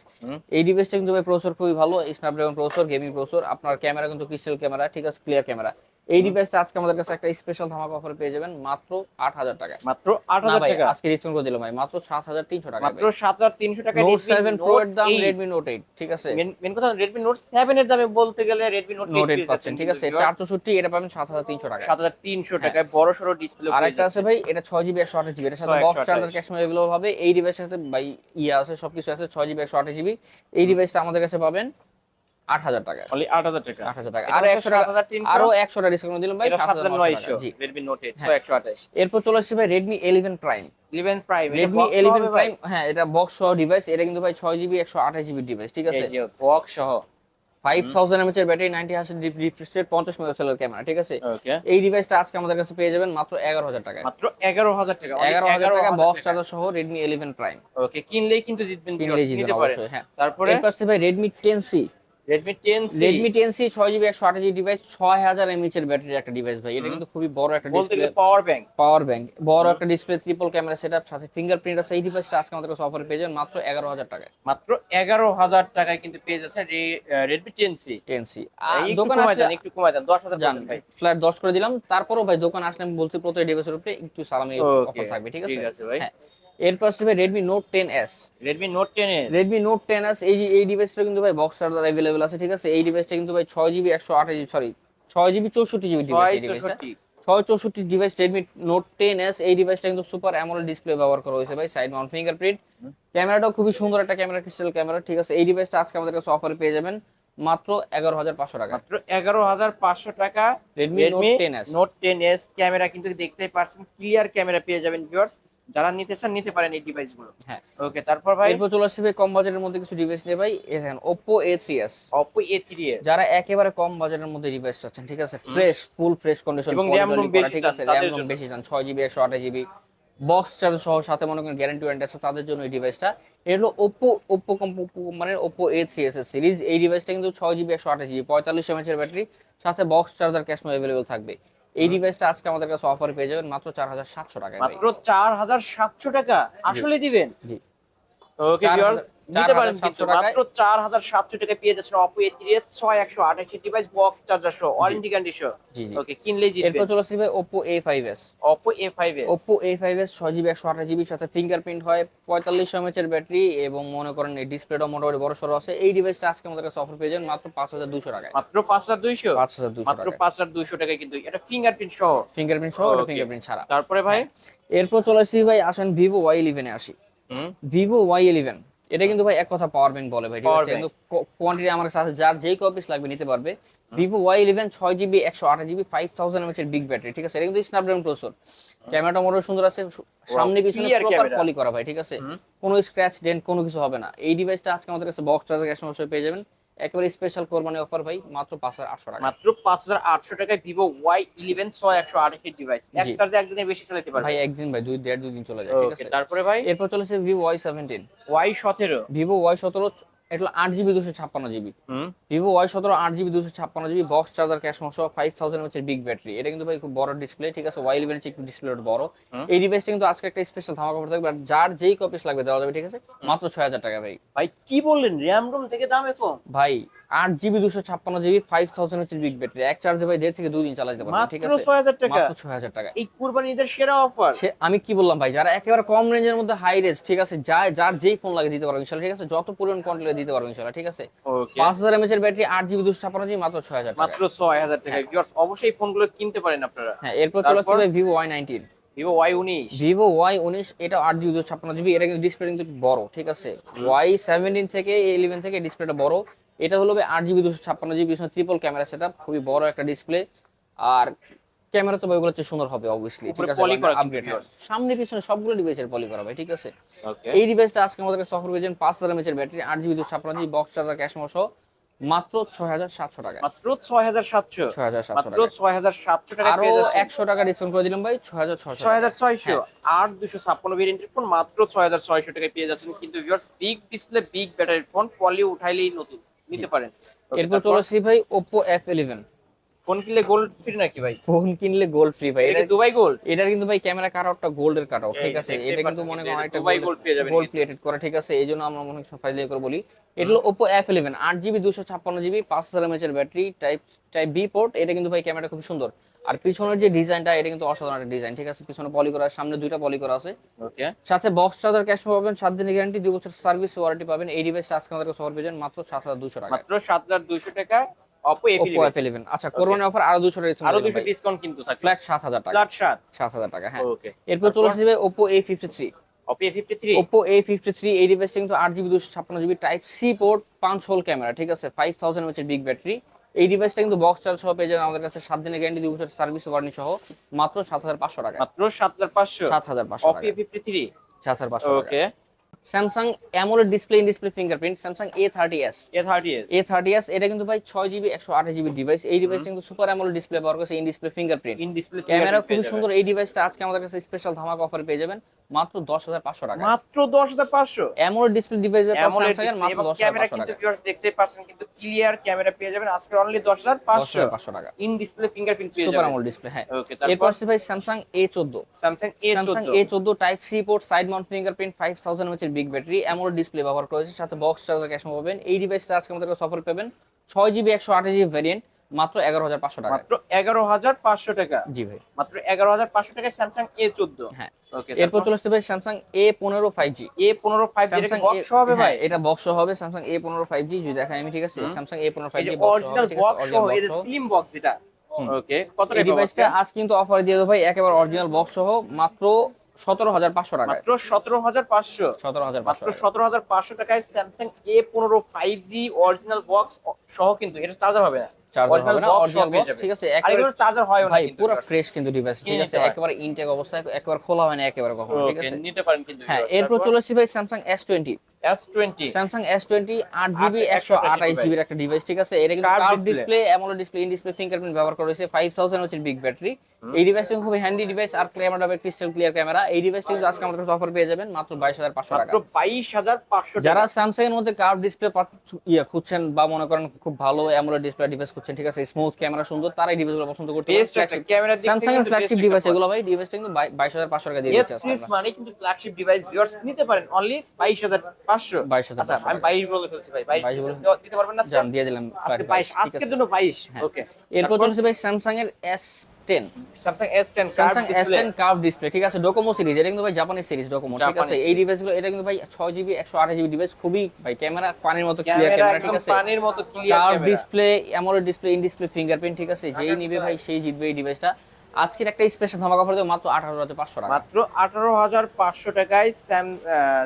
Speaker 1: এই ডিভাইসটা কিন্তু ভাই প্রসেসর খুবই ভালো স্ন্যাপড্রাগন প্রসেসর গেমিং প্রসেসর আপনার ক্যামেরা কিন্তু ক্রিস্টাল ক্যামেরা ঠিক আছে ক্লিয়ার ক্যামেরা এই ডিভাইসটা আজকে আমাদের কাছে একটা স্পেশাল ধামাকা অফার পেয়ে যাবেন মাত্র আট হাজার টাকা
Speaker 2: মাত্র আট হাজার টাকা।
Speaker 1: আজকে ডিসকাউন্ট করে দিলাম ভাই মাত্র সাত হাজার তিনশো টাকা
Speaker 2: মাত্র সাত হাজার তিনশো টাকা
Speaker 1: নোট সেভেন প্রো এর দাম রেডমি নোট এইট ঠিক আছে?
Speaker 2: মেন কথা রেডমি নোট সেভেন এর দামে বলতে গেলে রেডমি নোট
Speaker 1: নোট এইট পাচ্ছেন ঠিক আছে? চার চৌষট্টি এটা পাবেন সাত হাজার তিনশো টাকা
Speaker 2: সাত হাজার তিনশো টাকায় বড় সড়ো ডিসপ্লে
Speaker 1: আর একটা আছে ভাই এটা ছয় জিবি একশো আঠাশ জিবি এটার সাথে
Speaker 2: 128
Speaker 1: বক্স চার্জার ক্যাশ অ্যাভেলেবল হবে। এই ডিভাইসের সাথে ভাই ইয়ে আছে সবকিছু আছে ছয় জিবি একশো আঠাশ জিবি এই ডিভাইসটা আমাদের কাছে পাবেন আট হাজার টাকা।
Speaker 2: অনলি আট হাজার টাকা।
Speaker 1: আট হাজার টাকা।
Speaker 2: এটা
Speaker 1: আর একশো টাকা
Speaker 2: 7,300
Speaker 1: আরও একশো টাকা ডিসকাউন্ট দিলাম ভাই সাত
Speaker 2: সাত
Speaker 1: হাজার
Speaker 2: হাজার
Speaker 1: নয়শো।
Speaker 2: নয়শো
Speaker 1: টাকা জি।
Speaker 2: রেডমি নোট এইট
Speaker 1: হ্যাঁ।
Speaker 2: একশো আঠাশ।
Speaker 1: এরপর চলে আসছে ভাই Redmi eleven prime
Speaker 2: eleven prime
Speaker 1: Redmi eleven prime হ্যাঁ এটা বক্স সহ ডিভাইস এটা কিন্তু ভাই ছয় জিবি একশো আঠাশ জিবি ডিভাইস ঠিক আছে?
Speaker 2: বক্স সহ।
Speaker 1: ফাইভ থাউজেন্ড ব্যাটারি নাইনটি হাজার রিফ্রেশ রেট পঞ্চাশ মেগাপিক্সেলের ক্যামেরা ঠিক আছে? এই ডিভাইসটা আজকে আমাদের কাছে পেয়ে যাবেন মাত্র এগারো হাজার
Speaker 2: মাত্র এগারো হাজার টাকা
Speaker 1: এগারো হাজার টাকা বক্স চার্জার সহ রেডমি ইলেভেন প্রাইম
Speaker 2: ওকে কিনলেই কিন্তু জিতবেন
Speaker 1: কিনলেই জিতবেন অবশ্যই হ্যাঁ।
Speaker 2: তারপরে?
Speaker 1: ভাই Redmi ten C
Speaker 2: ten
Speaker 1: C ছয় জিবি একশো আঠাশ ডিভাইস ছয় হাজার এমএচ এর ব্যাটারির একটা ডিভাইস ভাই। এটা কিন্তু খুবই বড় একটা display
Speaker 2: power bank
Speaker 1: power bank বড় একটা ডিসপ্লে ট্রিপল ক্যামেরা সেটআপ সাথে ফিঙ্গারপ্রিন্ট আছে। এই ডিভাইসটা আজকে আমাদের কাছে অফারে পেয়ে যাবেন মাত্র এগারো হাজার টাকায়।
Speaker 2: মাত্র এগারো হাজার টাকায় কিন্তু পেয়ে যাচ্ছে টেন সি একটু
Speaker 1: দোকান
Speaker 2: কমাই
Speaker 1: আসলে
Speaker 2: একটু কমাই দেন দশ হাজার
Speaker 1: জান
Speaker 2: ভাই।
Speaker 1: ফ্ল্যাট দশ করে দিলাম। তারপরও ভাই দোকান আসলে আমি বলছি প্রতি ডিভাইসের উপরে একটু সালামি অফার থাকবে ঠিক আছে?
Speaker 2: ঠিক আছে ভাই।
Speaker 1: এরপর আসবে Redmi note ten S
Speaker 2: Redmi note ten S
Speaker 1: Redmi note ten S এই যে- এই ডিভাইসটা কিন্তু ভাই বক্স চার্জার অ্যাভেলেবল আছে ঠিক আছে? এই ডিভাইসটা কিন্তু ভাই ছয় জিবি একশো আঠাশ সরি ছয় জিবি চৌষট্টি জিবি ডিভাইসটা ছয় চৌষট্টি। Device Redmi note ten S এই ডিভাইসটা কিন্তু সুপার অ্যামোলেড ডিসপ্লে ব্যবহার করা হয়েছে ভাই সাইড মাউন্ট ফিঙ্গারপ্রিন্ট ক্যামেরাটাও খুবই সুন্দর একটা ক্যামেরা ক্রিস্টাল ক্যামেরা ঠিক আছে? এই ডিভাইসটা আজকে আমাদের কাছে অফারে পেয়ে যাবেন মাত্র এগারো হাজার পাঁচশো টাকা
Speaker 2: মাত্র এগারো হাজার পাঁচশো টাকা
Speaker 1: Redmi note
Speaker 2: Redmi
Speaker 1: ten S
Speaker 2: note ten S camera কিন্তু দেখতেই পারছেন ক্লিয়ার ক্যামেরা পেয়ে যাবেন ভিউয়ার্স যারা নিতে চান নিতে পারেন এই ডিভাইসগুলো।
Speaker 1: হ্যাঁ।
Speaker 2: ওকে তারপর ভাই?
Speaker 1: এরপর চলে আসছে কম বাজেটের মধ্যে কিছু ডিভাইস নিয়ে ভাই। S
Speaker 2: Oppo A three S
Speaker 1: যারা একেবারে কম বাজেটের মধ্যে ডিভাইস চাচ্ছেন ঠিক আছে? ফ্রেশ ফুল ফ্রেশ কন্ডিশন
Speaker 2: এবং RAM ROM বেশি
Speaker 1: ঠিক আছে? র্যাম রোম বেশি চান ছয় জিবি একশো আঠাশ জিবি বক্স চার্জ সহ সাথে মনে করেন গ্যারান্টি ওয়ারেন্টি আছে তাদের জন্য এই ডিভাইসটা এটা হলো ওপো ওপো কোম্পানির ওপো এ থ্রি এস এর সিরিজ এই ডিভাইসটা কিন্তু ছয় জিবি একশো আঠাশ জিবি পঁয়তাল্লিশ এমএচ এর ব্যাটারি সাথে বক্স চার্জার ক্যাশ অ্যাভেলেবল থাকবে। এই ডিভাইসটা আজকে আমাদের কাছে অফার পেয়ে যাবেন মাত্র চার হাজার সাতশো টাকা
Speaker 2: মাত্র চার হাজার সাতশো টাকা। আসলে দিবেন?
Speaker 1: জি।
Speaker 2: ওকে ভিউয়ার্স নিতে পারেন
Speaker 1: হাজার
Speaker 2: কিন্তু মাত্র চার হাজার সাতশো টাকা পেয়ে যাচ্ছেন অপো এ থ্রি এস ছয় একশো আঠাশি ডিভাইস বক্স চার্জার সহ ওয়ারেন্টি গ্যারান্টি সহ ওকে কিনলেই
Speaker 1: এরপর চলে আসছে ভাই Oppo A five S
Speaker 2: Oppo A five S
Speaker 1: Oppo A five S ছয় জিবি একশো আঠাশ জিবির সাথে ফিঙ্গারপ্রিন্ট হয় পঁয়তাল্লিশ এমএচ এর ব্যাটারি এবং মনে করেন এই ডিসপ্লেটা মোটামুটি বড় সড়ো আছে। এই ডিভাইসটা আজকে আমাদের কাছে অফার পেয়ে মাত্র পাঁচ হাজার দুশো টাকায়।
Speaker 2: মাত্র পাঁচ হাজার দুইশো?
Speaker 1: পাঁচ হাজার দুশো
Speaker 2: মাত্র পাঁচ হাজার দুইশো টাকায় কিন্তু এটা ফিঙ্গারপ্রিন্ট সহ।
Speaker 1: ফিঙ্গারপ্রিন্ট সহ. ফিঙ্গারপ্রিন্ট ছাড়া।
Speaker 2: তারপরে ভাই?
Speaker 1: এরপর চলে আসছি ভাই আসেন ভিভো ওয়াই ইলেভেনে আসি। ভিভো ওয়াই ইলেভেন এটা কিন্তু ভাই এক কথা পাওয়ার ব্যাংক বলে ভাই
Speaker 2: ঠিক
Speaker 1: আছে? কিন্তু কোয়ান্টিটি আমার কাছে আছে যার যেই কপিস লাগবে নিতে পারবে। ভিভো ওয়াই ইলেভেন ছয় জিবি একশো আঠাশ জিবি ফাইভ থাউজেন্ড এমএচ এর বিগ ব্যাটারি ঠিক আছে? এটা কিন্তু স্ন্যাপড্রাগন প্রসেসর ক্যামেরাটা মোটামুটি সুন্দর আছে সামনে পিছনে প্রপার। পলি করা ভাই ঠিক আছে? কোনো স্ক্র্যাচ ডেন্ট কোনো কিছু হবে না। এই ডিভাইসটা আজকে আমাদের কাছে বক্স চার্জার ক্যাশ পেয়ে যাবেন। একেবারে স্পেশাল কোরবানি অফার ভাই মাত্র পাঁচ হাজার আটশো টাকা
Speaker 2: মাত্র পাঁচ হাজার আটশো টাকায় ভিভো ওয়াই ইলেভেন ছয় একশো আঠাশি ডিভাইস এক। চার্জে একদিনে বেশি চালাতে পারবে।
Speaker 1: ভাই একদিন ভাই দুই দেড় দুই দিন চলে যায় ঠিক আছে?
Speaker 2: তারপরে ভাই?
Speaker 1: এরপর চলেছে ভিভো ওয়াই সেভেন্টিন।
Speaker 2: ওয়াই সতেরো।
Speaker 1: ভিভো ওয়াই সতেরো এটা আট জিবি দুশো ছাপ্পান্ন জিবি।
Speaker 2: হুম।
Speaker 1: ভিভো ওয়াই সতেরো আট জিবি দুশো ছাপ্পান্ন জিবি বক্স চার্জার ক্যাশ সহ ফাইভ থাউজেন্ড হচ্ছে বিগ ব্যাটারি এটা কিন্তু ভাই খুব বড় ডিসপ্লে ঠিক আছে? ওয়াই ইলেভেন একটু ডিসপ্লে বড়। এই ডিভাইসটা কিন্তু আজকে একটা স্পেশাল ধামাকা কাপড় থাকবে। যার যেই কপিস লাগবে দেওয়া যাবে ঠিক আছে? মাত্র ছয় হাজার টাকা ভাই।
Speaker 2: ভাই কি বললেন? র্যাম রোম থেকে দাম কম
Speaker 1: ভাই আট জিবি দুশো ছাপ্পান্ন জিবি ফাইভ থাউজেন্ড হচ্ছে বিগ ব্যাটারি এক চার্জে ভাই দেড় থেকে দুই দিন চালাতে পারবেন ঠিক আছে?
Speaker 2: ছয় হাজার টাকা।
Speaker 1: মাত্র ছয় হাজার টাকা।
Speaker 2: এই কুরবানি ঈদের সেরা অফার
Speaker 1: সে আমি কি বললাম ভাই যারা একেবারে কম রেঞ্জের মধ্যে হাই রেঞ্জ ঠিক আছে যা যার যেই ফোন লাগে দিতে পারবে ইনশাল্লাহ ঠিক আছে? যত পরিমাণ কোয়ান্টিটি দিতে পারবে ইনশাল্লাহ ঠিক আছে? পাঁচ হাজার এমএচ এর ব্যাটারি আট জিবি দুশো ছাপ্পান্ন জিবি মাত্র ছয় হাজার টাকা।
Speaker 2: মাত্র ছয় হাজার টাকা। অবশ্যই ফোনগুলো কিনতে পারেন আপনারা।
Speaker 1: হ্যাঁ এরপর চলে আসছে ভাই Vivo Y nineteen
Speaker 2: Vivo Y উনিশ
Speaker 1: ভিভো ওয়াই উনিশ এটা আট জিবি দুশো ছাপ্পান্ন জিবি এটা কিন্তু ডিসপ্লে কিন্তু বড় ঠিক আছে? ওয়াই সেভেন্টিন থেকে ইলেভেন থেকে ডিসপ্লেটা বড়। এটা হলো আট জিবি দুশো ছাপ্পান্ন জিবি ট্রিপল ক্যামেরা সেটা খুবই বড় একটা ডিসপ্লে আর ক্যামেরা তো হচ্ছে সুন্দর হবে অবভিয়াসলি ঠিক আছে?
Speaker 2: করা
Speaker 1: আপডেট সামনে পিছনে সবগুলো ডিভাইসের পলি করা ভাই ঠিক আছে? এই ডিভাইসটা আজকে আমাদের কাছে অফার পাঁচ হাজার এমএচ এর ব্যাটারি আট জিবি দুশো ছাপ্পান্ন জিবি বক্স চার্জার ক্যাশ সহ মাত্র ছয় হাজার সাতশো টাকা।
Speaker 2: মাত্র ছয় হাজার সাতশো?
Speaker 1: ছয় হাজার সাতশো
Speaker 2: মাত্র
Speaker 1: টাকা।
Speaker 2: ছয় হাজার সাতশো টাকা
Speaker 1: আরও
Speaker 2: পেয়ে যাচ্ছেন।
Speaker 1: একশো টাকা ডিসকাউন্ট করে দিলাম ভাই ছয় হাজার ছয়শো
Speaker 2: ছয় হাজার ছয়শো
Speaker 1: হ্যাঁ।
Speaker 2: আর দুশো ছাপ্পান্ন ভেরিয়েন্টের ফোন মাত্র ছয় হাজার ছয়শো টাকায় পেয়ে যাচ্ছেন। কিন্তু ভিউয়ার্স বিগ ডিসপ্লে বিগ ব্যাটারির ফোন পলি উঠাইলেই নতুন। নিতে পারেন।
Speaker 1: এরপর চলে আসি ভাই ওপো এফ ইলেভেন
Speaker 2: ফোন কিনলে গোল্ড ফ্রি নাকি ভাই?
Speaker 1: ফোন কিনলে গোল্ড ফ্রি ভাই।
Speaker 2: এটা
Speaker 1: এটা
Speaker 2: দুবাই গোল্ড
Speaker 1: এটার কিন্তু ভাই ক্যামেরা কাট আউটটা গোল্ডের কাট আউট ঠিক আছে? এটা কিন্তু মনে করেন একটা
Speaker 2: দুবাই gold পেয়ে যাবেন।
Speaker 1: গোল্ড প্লেটেড করা ঠিক আছে? এই জন্য আমরা মনে হয় করে বলি। এটা হলো Oppo F11 আট জিবি দুশো ছাপ্পান্ন জিবি পাঁচ হাজার এমএচ এর battery type type B port এটা কিন্তু ভাই ক্যামেরা খুব সুন্দর। আর পিছনের যে ডিজাইনটা এটা কিন্তু অসাধারণ একটা ডিজাইন ঠিক আছে? পিছনে পলি করা সামনে দুইটা পলি করা আছে।
Speaker 2: ওকে
Speaker 1: সাথে বক্স চার্জার ক্যাশ পাবেন সাত দিনের গ্যারান্টি দুই বছর সার্ভিস ওয়ারেন্টি পাবেন। এই ডিভাইস আজকে আমাদের কাছে অফার পেয়েছেন মাত্র সাত হাজার দুশো টাকা।
Speaker 2: মাত্র সাত হাজার দুইশো টাকা। অপো
Speaker 1: Oppo
Speaker 2: এফিলিভেন
Speaker 1: F11 আচ্ছা কোরবানি অফার আরও দুশো টাকা
Speaker 2: আরও দুইশো ডিসকাউন্ট কিন্তু থাকবে।
Speaker 1: ফ্ল্যাট সাত হাজার টাকা।
Speaker 2: ফ্ল্যাট সাত।
Speaker 1: সাত হাজার টাকা হ্যাঁ।
Speaker 2: ওকে
Speaker 1: এরপর চলে আসবে Oppo A53
Speaker 2: Oppo A fifty three
Speaker 1: Oppo A53 এই ডিভাইস কিন্তু আট জিবি দুশো ছাপ্পান্ন জিবি টাইপ সি পোর্ট পাঁচ হোল ক্যামেরা ঠিক আছে? ফাইভ থাউজেন্ড এমএচের বিগ ব্যাটারি এই ডিভাইসটা কিন্তু বক্স চার্জ সহ পেয়ে যাবেন আমাদের কাছে। সাত দিনের গ্যারান্টি দুই বছর সার্ভিস ওয়ারেন্টি সহ। মাত্র সাত হাজার পাঁচশো টাকা।
Speaker 2: মাত্র সাত হাজার পাঁচশো?
Speaker 1: সাত হাজার পাঁচশো
Speaker 2: অপো
Speaker 1: টাকা।
Speaker 2: এ ফিফটি থ্রি
Speaker 1: সাত হাজার পাঁচশো টাকা।
Speaker 2: Okay
Speaker 1: Samsung AMOLED display in display fingerprint Samsung A thirty S
Speaker 2: A thirty S
Speaker 1: A thirty S এটা কিন্তু ভাই ছয় জিবি একশো আঠাশ জিবি ডিভাইস এই ডিভাইসটা কিন্তু সুপার অ্যামোলেড ডিসপ্লে পাওয়ার কাছে in display fingerprint
Speaker 2: in display
Speaker 1: camera খুবই সুন্দর এই ডিভাইসটা আজকে আমাদের কাছে স্পেশাল ধামাক অফার পেয়ে যাবেন। মাত্র দশ হাজার পাঁচশো টাকা
Speaker 2: মাত্র দশ হাজার পাঁচশো?
Speaker 1: অ্যামোলেড ডিসপ্লে ডিভাইস এর মাত্র
Speaker 2: এবং
Speaker 1: দশ হাজার
Speaker 2: ক্যামেরা কিন্তু দেখতে পাচ্ছেন কিন্তু ক্লিয়ার ক্যামেরা পেয়ে যাবেন আজকে অনলি দশ হাজার
Speaker 1: দশ
Speaker 2: পাঁচশো
Speaker 1: পাঁচশো টাকা।
Speaker 2: ইন ডিসপ্লে ফিঙ্গারপ্রিন্ট পেয়ে
Speaker 1: সুপার
Speaker 2: যাবেন।
Speaker 1: অ্যামোলেড ডিসপ্লে হ্যাঁ।
Speaker 2: তারপর?
Speaker 1: আসছে ভাই স্যামসাং এ চোদ্দ।
Speaker 2: স্যামসাং এ
Speaker 1: স্যামসাং এ চোদ্দ type C port side mount fingerprint five thousand এমএচের big battery AMOLED display ব্যবহার করেছে সাথে বক্স চার্জার ক্যাশ পাবেন। এই ডিভাইসটা আজকে আমাদের অফার পাবেন। ছয় জিবি একশো আঠাশ জিবি ভ্যারিয়েন্ট মাত্র এগারো হাজার পাঁচশো টাকা
Speaker 2: মাত্র এগারো হাজার পাঁচশো টাকা।
Speaker 1: জি ভাই।
Speaker 2: মাত্র এগারো হাজার পাঁচশো টাকা স্যামসাং এ চোদ্দ।
Speaker 1: হ্যাঁ। এরপর চলে আসতে ভাই স্যামসাং এ পনেরো ফাইভ জি
Speaker 2: এ পনেরো ফাইভ বক্স হবে ভাই?
Speaker 1: এটা বক্স হবে স্যামসাং এ পনেরো ফাইভ জি যদি দেখাই আমি ঠিক আছে? স্যামসাং এ পনেরো ফাইভ জি
Speaker 2: অরিজিনাল বক্স সহ এই যে স্লিম বক্স
Speaker 1: হুম।
Speaker 2: ওকে কত
Speaker 1: এই ডিভাইসটা আজ কিন্তু অফার দিয়ে দেবো ভাই একেবারে অরিজিনাল বক্স সহ মাত্র সতেরো হাজার পাঁচশো টাকা
Speaker 2: মাত্র সতেরো হাজার পাঁচশো।
Speaker 1: সতেরো হাজার
Speaker 2: মাত্র সতেরো হাজার পাঁচশো টাকায় স্যামসাং এ পনেরো ফাইভ জি অরিজিনাল বক্স সহ কিন্তু এটা চার্জার হবে না।
Speaker 1: চার্জার
Speaker 2: original
Speaker 1: হবে না
Speaker 2: box
Speaker 1: অরিজিনাল
Speaker 2: সহ
Speaker 1: বক্স ঠিক আছে?
Speaker 2: আর এগুলো চার্জার হয় না
Speaker 1: ভাই পুরো ফ্রেশ কিন্তু ডিভাইস ঠিক আছে? একেবারে ইনটেক অবস্থায় একেবারে খোলা হয় না একেবারে কখনো ঠিক আছে?
Speaker 2: নিতে পারেন কিন্তু
Speaker 1: হ্যাঁ এরপর চলে আসছি ভাই Samsung S twenty
Speaker 2: S twenty
Speaker 1: Samsung S twenty আট জিবি
Speaker 2: আট-
Speaker 1: একশো আঠাশ জিবির একটা ডিভাইস ঠিক আছে? এটা কিন্তু curve display AMOLED display in display fingerprint ব্যবহার করা হয়েছে ফাইভ থাউজেন্ড হচ্ছে বিগ ব্যাটারি এই ডিভাইসটা খুব হ্যান্ডি ডিভাইস আর ক্যামেরা হবে ক্রিস্টাল ক্লিয়ার ক্যামেরা এই ডিভাইসটা কিন্তু আজকে আমাদের কাছে অফার পেয়ে যাবেন মাত্র বাইশ হাজার পাঁচশো টাকা।
Speaker 2: মাত্র বাইশ হাজার
Speaker 1: যারা স্যামসাং এর মধ্যে কার্ভ ডিসপ্লে ইয়ে খুঁজছেন বা মনে করেন খুব ভালো অ্যামোলেড ডিসপ্লে ডিভাইস খুঁজছেন ঠিক আছে? স্মুথ ক্যামেরা সুন্দর তারা এই ডিভাইসগুলো পছন্দ করতে
Speaker 2: ক্যামেরা
Speaker 1: স্যামসাং এর ফ্ল্যাগশিপ ডিভাইস এগুলো ভাই ডিভাইসটা কিন্তু বাইশ হাজার পাঁচশো টাকা দিয়ে দিচ্ছে আজকে
Speaker 2: মানে কিন্তু ফ্ল্যাগশিপ ডিভাইস ভিউয়ার্স নিতে পারেন অনলি বাইশ হাজার পাঁচশো।
Speaker 1: 22,500
Speaker 2: আচ্ছা আমি বাইশ বলে ফেলছি ভাই বাইশ
Speaker 1: 22 বলে-
Speaker 2: দিতে পারবেন না
Speaker 1: জান দিয়ে দিলাম
Speaker 2: আজকে বাইশ
Speaker 1: 22,
Speaker 2: আজকের জন্য বাইশ
Speaker 1: হ্যাঁ।
Speaker 2: ওকে
Speaker 1: এরপর চলছে ভাই স্যামসাং এর S ten
Speaker 2: Samsung S ten
Speaker 1: Samsung S ten curve display ঠিক আছে? ডোকোমো সিরিজ এটা কিন্তু ভাই জাপানিজ সিরিজ ডোকোমো ঠিক আছে? এই। ডিভাইসগুলো এটা কিন্তু ভাই ছয় জিবি একশো আঠাশ জিবি ডিভাইস খুবই ভাই ক্যামেরা পানির মতো ক্লিয়ার
Speaker 2: ক্যামেরা
Speaker 1: ঠিক আছে?
Speaker 2: পানির মতো clear
Speaker 1: curve display AMOLED display in display fingerprint ঠিক আছে? যেই নিবে ভাই সেই জিতবে এই ডিভাইসটা আজকের একটা স্পেশাল ধামাকা অফার দেবো মাত্র আঠারো হাজার পাঁচশো টাকা
Speaker 2: মাত্র আঠারো হাজার পাঁচশো টাকায়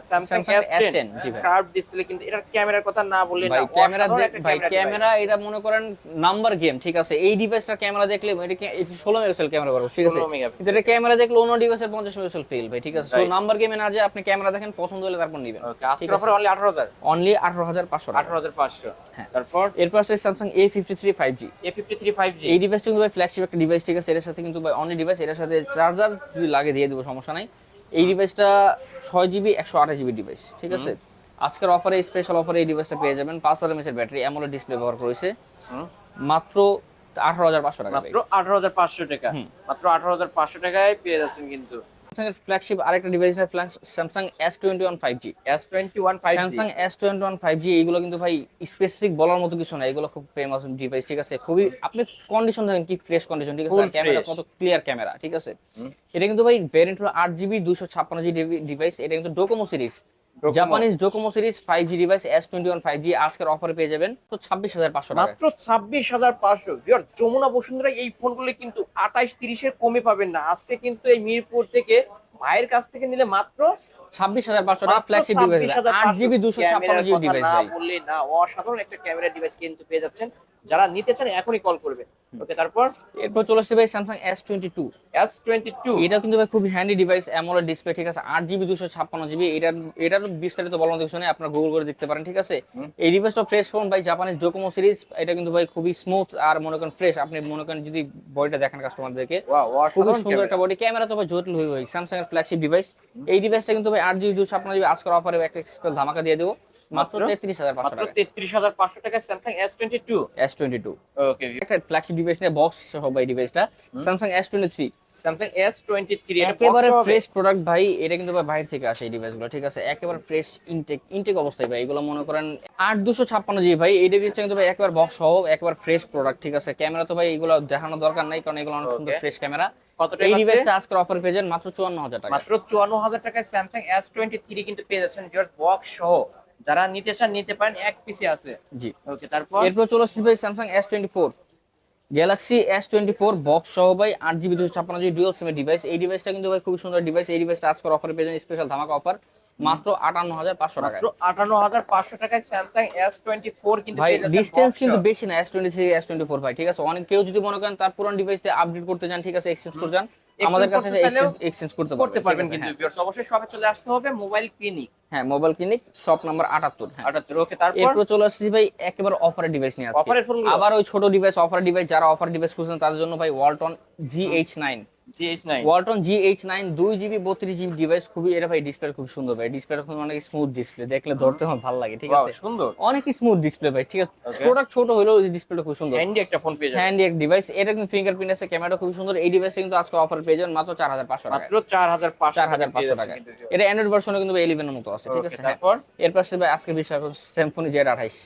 Speaker 2: স্যামসাং এস
Speaker 1: S10
Speaker 2: টেন
Speaker 1: জি ভাই।
Speaker 2: কার্ভ ডিসপ্লে কিন্তু এটার ক্যামেরার কথা না বললে
Speaker 1: ভাই ক্যামেরা ভাই ক্যামেরা এটা মনে করেন নাম্বার গেম ঠিক আছে? এই ডিভাইসটার ক্যামেরা দেখলে এটা ষোলো মেগাপিক্সেল ক্যামেরা পাবো ঠিক আছে?
Speaker 2: 16 megapixel।
Speaker 1: কিন্তু এটা ক্যামেরা দেখলে অন্য ডিভাইসের পঞ্চাশ মেগাপিক্সেল ফেল ভাই ঠিক আছে? সো নাম্বার গেমে না যে আপনি ক্যামেরা দেখেন পছন্দ হলে তারপর নেবেন।
Speaker 2: আজকের। অফার অনলি আঠারো হাজার।
Speaker 1: অনলি আঠারো হাজার পাঁচশো টাকা।
Speaker 2: আঠারো হাজার পাঁচশো।
Speaker 1: হ্যাঁ।
Speaker 2: তারপর?
Speaker 1: এরপর আছে Samsung A fifty three five G
Speaker 2: A fifty three five G
Speaker 1: এই ডিভাইসটা কিন্তু ভাই ফ্ল্যাগশিপ একটা ডিভাইস ঠিক আছে? এর সাথে কিন্তু ভাই অনলি ডিভাইস এটার সাথে চার্জার যদি লাগে দিয়ে দেবো সমস্যা নাই। এই ডিভাইসটা ছয় জিবি একশো আঠাশ জিবি ডিভাইস ঠিক আছে? আজকের অফারে স্পেশাল অফারে এই ডিভাইসটা পেয়ে যাবেন পাঁচ হাজার এমএসের ব্যাটারি এমন ডিসপ্লে ব্যবহার করেছে মাত্র আঠারো হাজার পাঁচশো টাকা
Speaker 2: মাত্র আঠারো হাজার পাঁচশো টাকা। মাত্র আঠারো হাজার পাঁচশো টাকায় পেয়ে যাচ্ছেন কিন্তু।
Speaker 1: স্যামসাং ফ্ল্যাগশিপ আরেকটা device Samsung five G
Speaker 2: S twenty one five
Speaker 1: Samsung S twenty one five G এইগুলো কিন্তু ভাই স্পেসিফিক বলার মতো কিছু না এগুলো খুব ফেমাস ডিভাইস ঠিক আছে? খুবই আপনি কন্ডিশন দেখেন কি ফ্রেশ কন্ডিশন ঠিক আছে? ক্যামেরা কত ক্লিয়ার ক্যামেরা ঠিক আছে? এটা কিন্তু ভাই ভেরিয়েন্ট হলো আট জিবি দুশো ছাপ্পান্ন জিবি ডিভাইস এটা কিন্তু Docomo series. Japanese Docomo series five G device S twenty one five G আজকের অফারে পেয়ে যাবেন। তো ছাব্বিশ হাজার পাঁচশো
Speaker 2: মাত্র ছাব্বিশ হাজার পাঁচশো। যমুনা বসুন্ধরা এই ফোনগুলো কিন্তু আঠাইশ তিরিশের কমে পাবেন না। আজকে কিন্তু এই মিরপুর থেকে ভাইয়ের কাছ থেকে নিলে মাত্র
Speaker 1: ছাব্বিশ হাজার পাঁচশো টাকা ফ্ল্যাগশিপ ডিভাইস আট জিবি দুশো ছাপ্পান্ন জিবি ডিভাইস
Speaker 2: না বললে না। অসাধারণ একটা ক্যামেরা ডিভাইস কিন্তু পেয়ে যাচ্ছেন। যারা নিতে চান এখনই কল করবে। ওকে তারপর?
Speaker 1: এরপর চলে আসছে ভাই Samsung S twenty two
Speaker 2: S twenty two
Speaker 1: এটা কিন্তু ভাই খুব হ্যান্ডি ডিভাইস অ্যামোলেড ডিসপ্লে ঠিক আছে? আট জিবি দুশো ছাপ্পান্ন জিবি এটার এটার বিস্তারিত বলার মতো কিছু নেই আপনারা গুগল করে দেখতে পারেন ঠিক আছে? এই ডিভাইসটা ফ্রেশ ফোন ভাই জাপানিজ ডোকোমো সিরিজ এটা কিন্তু ভাই খুবই স্মুথ আর মনে করেন ফ্রেশ আপনি মনে করেন যদি বডিটা দেখেন কাস্টমারদেরকে খুবই সুন্দর একটা বডি ক্যামেরা তো ভাই জটিল হয়ে ভাই স্যামসাং এর ফ্ল্যাগশিপ ডিভাইস এই ডিভাইসটা কিন্তু ভাই আট জিবি দুশো ছাপ্পান্ন জিবি আজকের অফারে একটা স্পেশাল ধামাকা দিয়ে দেবো। মাত্র
Speaker 2: মাত্র?
Speaker 1: তেত্রিশ হাজার পাঁচশো
Speaker 2: মাত্র
Speaker 1: টাকা।
Speaker 2: তেত্রিশ হাজার পাঁচশো টাকা এস টোয়েন্টি টু ওকে
Speaker 1: একটা ফ্ল্যাগশিপ ডিভাইস নিয়ে বক্স সহ এই ডিভাইসটা এস একেবারে ফ্রেশ প্রোডাক্ট ভাই এটা কিন্তু ভাই বাইরে থেকে আসে এই ডিভাইসগুলো ঠিক আছে? একেবারে ফ্রেশ ইনটেক ইনটেক অবস্থায় ভাই এগুলো মনে করেন আট দুশো ছাপ্পান্ন জি ভাই এই ডিভাইসটা কিন্তু ভাই একবার বক্স সহ একবার ফ্রেশ প্রোডাক্ট ঠিক আছে? ক্যামেরা তো ভাই এগুলো দেখানো দরকার নাই কারণ এগুলো অনেক সুন্দর ফ্রেশ ক্যামেরা এই ডিভাইসটা আজকের অফার পেয়ে যান মাত্র চুয়ান্ন হাজার টাকা
Speaker 2: মাত্র চুয়ান্ন হাজার টাকায় স্যামসাং এস টোয়েন্টি থ্রি কিন্তু পেয়ে যাচ্ছেন বক্স সহ। যারা নিতে চান নিতে পারেন এক পিসে আছে।
Speaker 1: জি।
Speaker 2: ওকে তারপর?
Speaker 1: এরপর চলে ভাই Samsung S twenty four Galaxy S twenty four box সহ ভাই আট জিবি দুশো ছাপ্পান্ন জিবি ডুয়েল সিমের ডিভাইস এই ডিভাইসটা কিন্তু ভাই খুব সুন্দর ডিভাইস এই ডিভাইসটা আজকের অফারে পেয়ে যান স্পেশাল ধামাকা অফার মাত্র আটান্ন হাজার পাঁচশো
Speaker 2: মাত্র আটান্ন হাজার পাঁচশো টাকায় স্যামসাং এস টোয়েন্টি ফোর কিন্তু
Speaker 1: ভাই ডিস্টেন্স কিন্তু বেশি না S twenty three S twenty four ভাই ঠিক আছে? অনেক কেউ যদি মনে করেন তার পুরান ডিভাইস দিয়ে আপডেট করতে চান ঠিক আছে এক্সচেঞ্জ করে চান আমাদের কাছে এক্সচেঞ্জ করতে
Speaker 2: করতে পারবেন কিন্তু
Speaker 1: হ্যাঁ।
Speaker 2: ভিউয়ার্স অবশ্যই শপে চলে আসতে হবে মোবাইল ক্লিনিক
Speaker 1: হ্যাঁ mobile clinic shop number 78
Speaker 2: 78 okay তারপর?
Speaker 1: এরপর চলে আসছি ভাই একেবারে অফার ডিভাইস নিয়ে
Speaker 2: আসছি
Speaker 1: আবার ওই ছোট ডিভাইস অফার ডিভাইস যারা অফার ডিভাইস খুঁজছেন তাদের জন্য ভাই Walton
Speaker 2: GH9
Speaker 1: Walton G H nine দুই জিবি বত্রিশ জিবি ডিভাইস খুবই এটা ভাই ডিসপ্লে খুব সুন্দর ভাই। ডিসপ্লেটা অনেক স্মুথ ডিসপ্লে দেখলে ধরতে আমার ভালো লাগে ঠিক আছে?
Speaker 2: সুন্দর।
Speaker 1: অনেক স্মুথ ডিসপ্লে ভাই ঠিক আছে? প্রোডাক্ট ছোট হলেও ডিসপ্লেটা খুব সুন্দর।
Speaker 2: হ্যান্ডি একটা ফোন পেয়ে যাবেন।
Speaker 1: হ্যান্ডি এক ডিভাইস এটা কিন্তু ফিঙ্গারপ্রিন্ট আছে ক্যামেরা খুব সুন্দর। এই ডিভাইসটা কিন্তু আজকে অফার পেয়ে যাবেন মাত্র চার হাজার পাঁচশো টাকা
Speaker 2: মাত্র চার হাজার
Speaker 1: চার হাজার পাঁচশো টাকা এটা অ্যান্ড্রয়েড ভার্সনে কিন্তু ইলেভেনের মতো আছে ঠিক আছে।
Speaker 2: তারপর?
Speaker 1: এর পাশে ভাই আজকে বিষয় জেড আঠাইশ।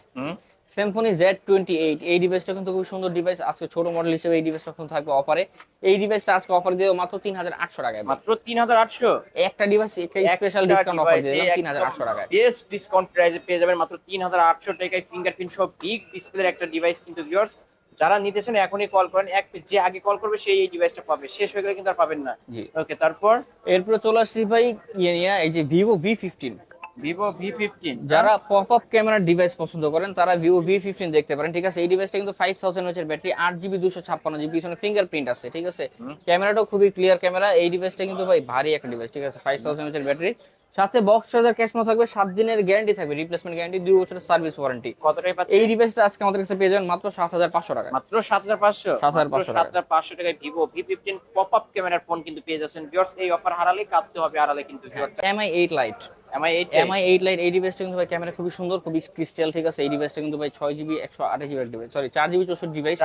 Speaker 2: হুম
Speaker 1: জেড টোয়েন্টি এইট এই ডিভাইসটা কিন্তু খুব সুন্দর ডিভাইস আজকে ছোট মডেল হিসেবে এই ডিভাইসটা কিন্তু থাকবে অফারে এই ডিভাইসটা আজকে অফার দিয়ে মাত্র তিন হাজার আটশো টাকায়
Speaker 2: মাত্র তিন হাজার আটশো?
Speaker 1: একটা ডিভাইস একটা স্পেশাল ডিসকাউন্ট অফার দিয়ে তিন হাজার আটশো টাকায়।
Speaker 2: বেস্ট ডিসকাউন্ট প্রাইসে পেয়ে যাবেন মাত্র তিন হাজার আটশো টাকায়। ফিঙ্গারপ্রিন্ট সব বিগ ডিসপ্লের একটা ডিভাইস কিন্তু ভিউয়ার্স যারা নিতেছেন এখনই কল করেন। এক যে আগে কল করবে সেই এই ডিভাইসটা পাবে। শেষ হয়ে গেলে কিন্তু আর পাবেন না।
Speaker 1: জি।
Speaker 2: ওকে তারপর?
Speaker 1: এরপরে চলে আসছি ভাই ইয়ে নিয়ে এই যে Vivo V fifteen
Speaker 2: Vivo V fifteen
Speaker 1: যারা পপ আপ ক্যামেরার ডিভাইস পছন্দ করেন তারা ভিভো ভি ফিফটিন দেখতে পারেন ঠিক আছে? এই ডিভাইসটা কিন্তু ফাইভ থাউজেন্ড এর ব্যাটারি আট জিবি দুশো ছাপ্পান্ন জিবি পিছনে ফিঙ্গারপ্রিন্ট আছে ঠিক আছে। ক্যামেরাটাও খুবই ক্লিয়ার ক্যামেরা এই ডিভাইসটা কিন্তু ভাই ভারী একটা ডিভাইস ঠিক আছে? ফাইভ থাউজেন্ড এর ব্যাটারি সাথে বক্স চার্জার ক্যাশ থাকবে সাত দিনের গ্যারান্টি থাকবে রিপ্লেসমেন্ট গ্যারান্টি দুই বছরের সার্ভিস ওয়ারেন্টি
Speaker 2: পাচ্ছেন?
Speaker 1: এই ডিভাইসটা আজকে আমাদের কাছে পেয়ে যাবেন মাত্র সাত হাজার পাঁচশো টাকা
Speaker 2: মাত্র সাত হাজার পাঁচশো?
Speaker 1: 7,500
Speaker 2: সাত হাজার পাঁচশো টাকায় Vivo V fifteen pop up ক্যামেরার ফোন কিন্তু পেয়ে যাচ্ছেন। ভিউয়ার্স এই অফার হারালে কাঁদতে হবে হারালে কিন্তু
Speaker 1: Mi eight lite
Speaker 2: Mi eight
Speaker 1: Mi এই ডিভাইসটা কিন্তু ভাই ক্যামেরা খুবই সুন্দর খুবই ক্রিস্টাল ঠিক আছে? এই ডিভাইসটা কিন্তু ভাই ছয় জিবি একশো আঠাশ জিবি ডিভাইস সরি চার জিবি চৌষট্টি ডিভাইস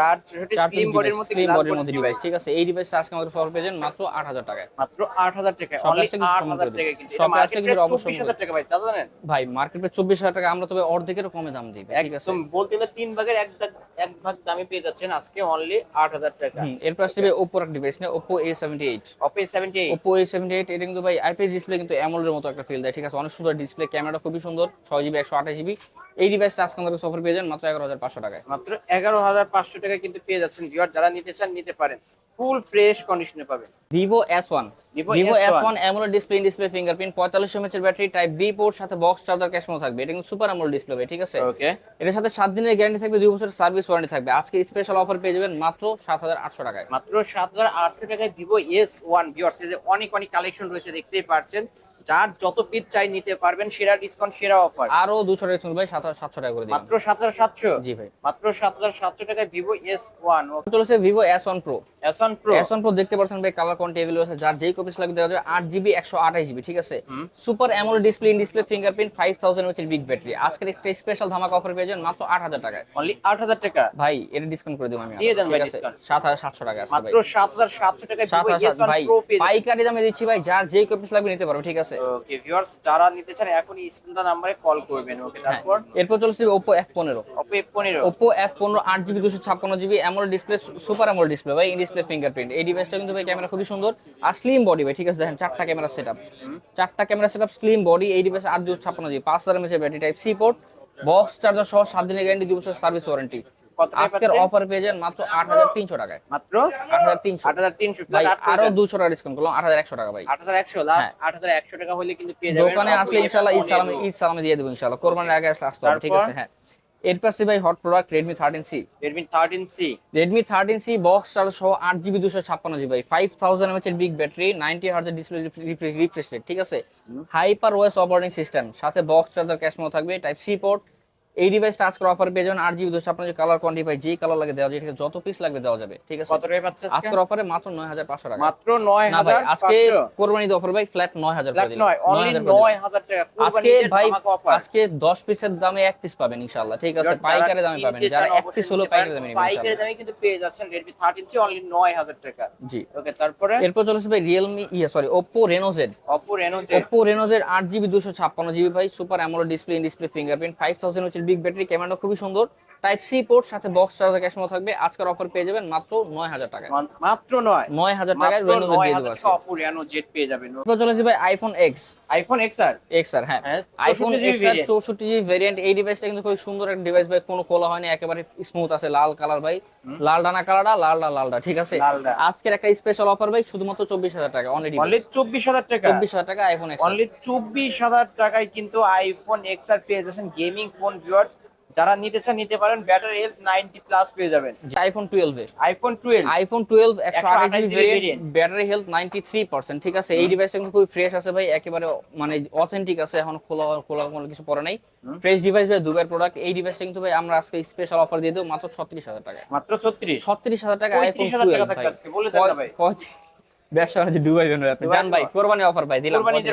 Speaker 2: স্লিম বডির মধ্যে
Speaker 1: স্লিম
Speaker 2: glass
Speaker 1: বডির
Speaker 2: body
Speaker 1: মধ্যে ডিভাইস ঠিক আছে? এই ডিভাইসটা আজকে আমাদের সফর পেয়ে মাত্র আট হাজার টাকায়।
Speaker 2: মাত্র আট হাজার টাকা
Speaker 1: সব
Speaker 2: অনলি
Speaker 1: আসলে কিছু
Speaker 2: আট
Speaker 1: কম
Speaker 2: হাজার
Speaker 1: করে
Speaker 2: টাকা
Speaker 1: দিবে।
Speaker 2: কিন্তু।
Speaker 1: সব
Speaker 2: এটা
Speaker 1: আসলে
Speaker 2: মার্কেটে
Speaker 1: কিছু অবশ্যই
Speaker 2: টাকা ভাই দাদা জানেন?
Speaker 1: ভাই মার্কেটে চব্বিশ হাজার টাকা আমরা তবে অর্ধেকেরও কমে দাম দিই ঠিক আছে?
Speaker 2: বলতে গেলে তিন ভাগের এক ভাগ এক ভাগ দামে পেয়ে যাচ্ছেন আজকে অনলি আট হাজার টাকা।
Speaker 1: ওপোর একটা ডিভাইস না Oppo A seventy eight
Speaker 2: seventy
Speaker 1: Oppo A seventy eight এটা কিন্তু ভাই আইপিএস ডিসপ্লে কিন্তু অ্যামোলের মতো একটা ফিল দেয় ঠিক আছে? অনেক সুন্দর ডিসপ্লে ক্যামেরাটা খুবই সুন্দর ছয় জিবি একশো আঠাশ জিবি এই ডিভাইসটা আজকে আমাদের সফর পেয়ে যান মাত্র এগারো হাজার পাঁচশো টাকায়।
Speaker 2: মাত্র এগারো হাজার পাঁচশো টাকা কিন্তু পেয়ে যাচ্ছেন ভিউয়ার যারা নিতে চান নিতে পারেন। ফুল ফ্রেশ কন্ডিশনে পাবেন।
Speaker 1: Vivo S one Vivo S
Speaker 2: S1
Speaker 1: one AMOLED display in display fingerprint পঁয়তাল্লিশ এমএচের ব্যাটারি টাইপ বি পোর্ট সাথে বক্স চার্জার ক্যাশমো থাকবে। এটা কিন্তু সুপার অ্যামোলেড ডিসপ্লে ঠিক আছে?
Speaker 2: ওকে
Speaker 1: এটার সাথে সাত দিনের গ্যারান্টি থাকবে দুই বছরের সার্ভিস ওয়ারেন্টি থাকবে। আজকে স্পেশাল অফার পেয়ে যাবেন মাত্র সাত হাজার আটশো টাকায়।
Speaker 2: মাত্র সাত হাজার আটশো টাকায় ভিভো এস ওয়ান ভিউয়ার্স যে অনেক অনেক কালেকশন রয়েছে দেখতেই পারছেন। যার যত পিস চাই নিতে পারবেন সেরা ডিসকাউন্ট সেরা অফার
Speaker 1: আরও দুশো টাকা শুনবে ভাই সাত সাতশো টাকা করে
Speaker 2: মাত্র সাত হাজার সাতশো?
Speaker 1: জি ভাই।
Speaker 2: মাত্র সাত হাজার সাতশো টাকায় ভিভো এস ওয়ান
Speaker 1: চলেছে Vivo S one pro
Speaker 2: S one pro
Speaker 1: S one pro দেখতে পাচ্ছেন ভাই কালার অ্যাভেলেবল আছে। যার যেই কপিস লাগবে দেওয়া যাবে আট জিবি একশো আঠাশ জিবি ঠিক আছে? Super AMOLED display in display fingerprint five thousand এমএচের big battery আজকের একটা স্পেশাল ধামাকা অফার পেয়ে যাবেন মাত্র আট হাজার টাকায়।
Speaker 2: অনলি আট হাজার টাকা?
Speaker 1: ভাই এটা ডিসকাউন্ট করে দেবো আমি
Speaker 2: দিয়ে দেন ভাই?
Speaker 1: সাত হাজার সাতশো টাকা
Speaker 2: মাত্র সাত হাজার সাতশো টাকায়
Speaker 1: সাত হাজার ভাই পাইকারি দামে দিচ্ছি ভাই যার যেই কপিস লাগবে নিতে পারবে ঠিক আছে?
Speaker 2: ওকে ভিউয়ার্স যারা নিতে চান এখনই স্ক্রিন নাম্বারে কল করবেন ওকে
Speaker 1: হ্যাঁ।
Speaker 2: তারপর?
Speaker 1: এরপর চলছে ওপো এফ পনেরো। আট জিবি দুশো ছাপ্পান্ন GB AMOLED display super AMOLED display ভাই ইন ডিসপ্লে ফিঙ্গারপ্রিন্ট এই ডিভাইসটা কিন্তু ভাই ক্যামেরা খুবই সুন্দর আর স্লিম বডি ভাই ঠিক আছে? দেখেন চারটা ক্যামেরা সেট চারটা camera set up slim body এই ডিভাইস আট দুশো ছাপ্পান্ন জিবি পাঁচ হাজার এমএচের battery type C port box charger সহ সাত দিনের গ্যারান্টি দুই বছর সার্ভিস ওয়ারেন্টি আজকের অফার পেয়ে যান মাত্র আট হাজার তিনশো টাকায়।
Speaker 2: মাত্র
Speaker 1: আট হাজার তিনশো।
Speaker 2: আট হাজার তিনশো।
Speaker 1: ভাই আরও দুশো টাকা ডিসকাউন্ট করলাম আট হাজার একশো টাকা ভাই।
Speaker 2: আট হাজার একশো লাস্ট
Speaker 1: হ্যাঁ।
Speaker 2: আট হাজার একশো টাকা হলে কিন্তু পেয়ে যাবেন।
Speaker 1: দোকানে আসলে ইনশাআল্লাহ ঈদ সালামে ঈদ সালামে দিয়ে দেবো ইনশাআল্লাহ। কোরবানির আগে আসতে হবে ঠিক আছে? হ্যাঁ। এর পাশে ভাই hot product Redmi thirteen C
Speaker 2: Redmi thirteen C
Speaker 1: Redmi thirteen C box charge সহ আট জিবি দুশো ছাপ্পান্ন জিবি ভাই ফাইভ থাউজেন্ড এমএচ এর বিগ ব্যাটারি নাইনটি হার্জের ডিসপ্লে রিফ্রেশ রেট ঠিক আছে? হাইপার ওয়েস অপারেটিং সিস্টেম সাথে বক্স চার্জার ক্যাশমো থাকবে টাইপ সি পোর্ট এই ডিভাইসটা আজকের অফার পেয়ে যাবেন। আট জিবি দুশো আপনার কালার কোয়ান্টি পাই যে কালার লাগে দেওয়া যায় যত পিস লাগবে দেওয়া যাবে ঠিক আছে?
Speaker 2: আজকে?
Speaker 1: আজকের অফারে মাত্র নয় হাজার পাঁচশো টাকা।
Speaker 2: মাত্র নয় হাজার
Speaker 1: আজকে কোরবানি অফার ভাই ফ্ল্যাট নয় হাজার আজকে ভাই আজকে দশ পিসের দামে এক পিস পাবেন ইনশাআল্লাহ ঠিক আছে? পাইকারি দামে পাবেন যারা এক পিস হলো পাইকারি দামে
Speaker 2: পাইকারি দামে কিন্তু পেয়ে যাচ্ছেন রেডমি থার্টিন সি অনলি নয় হাজার টাকা।
Speaker 1: জি।
Speaker 2: ওকে তারপরে?
Speaker 1: এরপর চলেছে ভাই রিয়েলমি ইয়ে sorry Oppo Reno Z
Speaker 2: Oppo Reno
Speaker 1: Oppo Reno Z আট জিবি দুশো ছাপ্পান্ন জিবি ভাই super AMOLED display in display fingerprint five thousand হচ্ছে বিগ ব্যাটারি ক্যামেরাটা খুবই সুন্দর। টাইপ সি পোর্ট সাথে বক্স চার্জার ক্যাশমো থাকবে। আজকের অফার পেয়ে যাবেন মাত্র নয় হাজার টাকায়।
Speaker 2: মাত্র নয়।
Speaker 1: নয় হাজার টাকায়
Speaker 2: মাত্র
Speaker 1: রেনো জেড
Speaker 2: পেয়ে যাবেন।
Speaker 1: চলে আসি ভাই iPhone X
Speaker 2: iPhone X R
Speaker 1: হ্যাঁ।
Speaker 2: হ্যাঁ,
Speaker 1: আইফোন
Speaker 2: 64
Speaker 1: এক্স আর
Speaker 2: variant।
Speaker 1: চৌষট্টি জিবি ভেরিয়েন্ট এই ডিভাইসটা কিন্তু খুবই সুন্দর একটা ডিভাইস ভাই কোনো খোলা হয়নি একেবারে স্মুথ আছে লাল কালার ভাই। লাল ডানা কালারটা লালডা লালডা ঠিক আছে? আজকের একটা স্পেশাল অফার ভাই শুধুমাত্র চব্বিশ হাজার টাকা অনলি
Speaker 2: অনলি চব্বিশ হাজার টাকা?
Speaker 1: চব্বিশ হাজার টাকা আইফোন
Speaker 2: অনলি চব্বিশ হাজার টাকায় কিন্তু আইফোন এক্স আর পেয়ে যাচ্ছেন গেমিং ফোন ভিউয়ার্স যারা নিতে চান নিতে পারেন। ব্যাটারি হেলথ নাইনটি প্লাস পেয়ে যাবেন।
Speaker 1: আইফোন টুয়েলভে
Speaker 2: আইফোন টুয়েলভ
Speaker 1: আইফোন টুয়েলভ একশো
Speaker 2: 128
Speaker 1: GB
Speaker 2: GB
Speaker 1: variant battery health ninety three percent ঠিক আছে? এই ডিভাইসটা কিন্তু খুবই ফ্রেশ আছে ভাই একেবারে মানে অথেন্টিক আছে এখন খোলা খোলা কোনো কিছু পরে নাই। ফ্রেশ ডিভাইস ভাই দুবার প্রোডাক্ট এই ডিভাইসটা কিন্তু ভাই আমরা আজকে স্পেশাল অফার দিয়ে দেবো মাত্র ছত্রিশ হাজার টাকা
Speaker 2: মাত্র ছত্রিশ।
Speaker 1: ছত্রিশ হাজার টাকা আইফোন
Speaker 2: 35,000 টাকা
Speaker 1: ভাই।
Speaker 2: আজকে, বলে দেন ভাই।
Speaker 1: ব্যবসা বাণিজ্য ডুবাই আপনি জান ভাই কোরবানি অফার ভাই দিলাম
Speaker 2: কোরবানিদের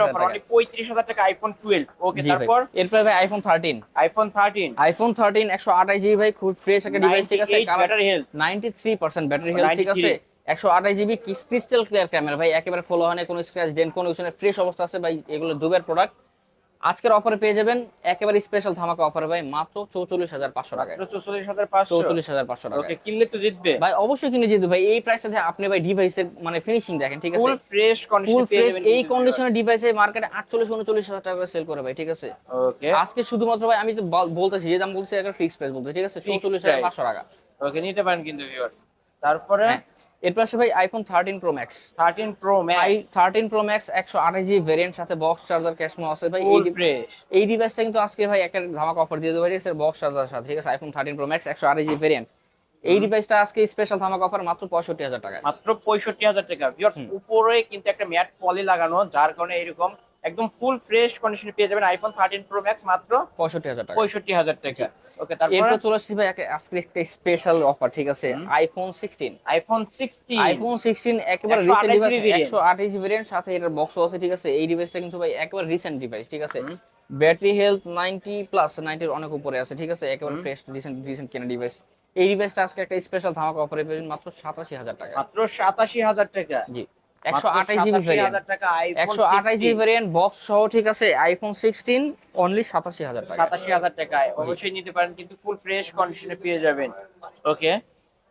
Speaker 1: 35,000
Speaker 2: অফার
Speaker 1: টাকা।
Speaker 2: অনলি আইফোন টুয়েলভ ওকে তারপর?
Speaker 1: এরপরে ভাই iPhone thirteen
Speaker 2: iPhone thirteen
Speaker 1: iPhone thirteen একশো আঠাশ জিবি ভাই খুব ফ্রেশ একটা ডিভাইস ঠিক আছে?
Speaker 2: Battery health
Speaker 1: ninety three percent battery health ঠিক আছে?
Speaker 2: 93
Speaker 1: একশো আঠাশ জিবি ক্রিস্টাল ক্লিয়ার ক্যামেরা ভাই একেবারে ফলো হয় না কোনো স্ক্র্যাচ ডেন কোনো ফ্রেশ অবস্থা আছে ভাই এগুলো দুবের প্রোডাক্ট আজকের অফারে পেয়ে যাবেন একেবারে স্পেশাল ধামাকা অফারে ভাই মাত্র চৌচল্লিশ হাজার পাঁচশো টাকায়
Speaker 2: চৌচল্লিশ হাজার পাঁচশো।
Speaker 1: চৌচল্লিশ হাজার পাঁচশো টাকা।
Speaker 2: ওকে কিনলে তো জিতবে।
Speaker 1: ভাই অবশ্যই কিনে যেতে ভাই এই প্রাইস সাথে আপনি ভাই ডিভাইসের মানে ফিনিশিং দেখেন ঠিক আছে?
Speaker 2: Full fresh condition
Speaker 1: full fresh এই কন্ডিশনের ডিভাইসে মার্কেটে আটচল্লিশ উনচল্লিশ হাজার টাকা করে সেল করে ভাই ঠিক আছে?
Speaker 2: ওকে।
Speaker 1: আজকে শুধুমাত্র ভাই আমি তো বল- বলতেছি যে দাম বলছি একটা ফিক্স প্রাইস বলতে ঠিক আছে? চৌচল্লিশ হাজার। পাঁচশো টাকা।
Speaker 2: ওকে নিতে পারেন কিন্তু ভিউয়ার্স তারপরে
Speaker 1: এরপর আছে ভাই iPhone thirteen pro max
Speaker 2: thirteen pro max
Speaker 1: thirteen pro max একশো আঠাশ জিবি ভেরিয়েন্ট সাথে বক্স চার্জার ক্যাশমো আছে ভাই। এই ডিভাইসটা কিন্তু আজকে ভাই একটা ধামাকা অফার দিয়ে দেবো ঠিক আছে বক্স চার্জার সাথে। ঠিক আছে আইফোন থার্টিন প্রো ম্যাক্স একশো আঠাশ জিবি ভেরিয়েন্ট এই ডিভাইসটা আজকে স্পেশাল ধামাকা অফার মাত্র পঁয়ষট্টি হাজার টাকা
Speaker 2: মাত্র পঁয়ষট্টি হাজার টাকা। ভিউয়ার্স উপরে কিন্তু একটা ম্যাট পলি লাগানো যার কারণে এরকম একদম ফুল ফ্রেশ কন্ডিশনে পেয়ে যাবেন আইফোন থার্টিন প্রো ম্যাক্স মাত্র
Speaker 1: পঁয়ষট্টি হাজার টাকা।
Speaker 2: পঁয়ষট্টি হাজার টাকা। ওকে তারপর?
Speaker 1: চলে আসছি ভাই আজকে একটা স্পেশাল অফার ঠিক আছে? IPhone sixteen
Speaker 2: iPhone sixty
Speaker 1: iPhone sixteen একেবারে রিসেন্ট ডিভাইস। একশো আঠাশ ভেরিয়েন্ট সাথে এটার বক্সও আছে ঠিক আছে? এই ডিভাইসটা কিন্তু ভাই একেবারে রিসেন্ট ডিভাইস ঠিক আছে? ব্যাটারি হেলথ নাইনটি প্লাস নাইনটির অনেক উপরে আছে ঠিক আছে? একেবারে। ফ্রেশ রিসেন্ট রিসেন্ট কেনা ডিভাইস এই ডিভাইসটা আজকে একটা স্পেশাল ধামাকা অফারে পেয়েছেন মাত্র সাতাশি হাজার টাকা।
Speaker 2: মাত্র সাতাশি হাজার টাকা।
Speaker 1: জি। একশো আঠাশ জিবি ভেরিয়েন্ট
Speaker 2: হাজার টাকা আইফোন
Speaker 1: একশো আঠাশ জিবি ভেরিয়েন্ট বক্স সহ ঠিক আছে আইফোন সিক্সটিন অনলি সাতাশি হাজার টাকা।
Speaker 2: সাতাশি হাজার টাকায়। অবশ্যই নিতে পারেন কিন্তু ফুল ফ্রেশ কন্ডিশনে পেয়ে যাবেন। ওকে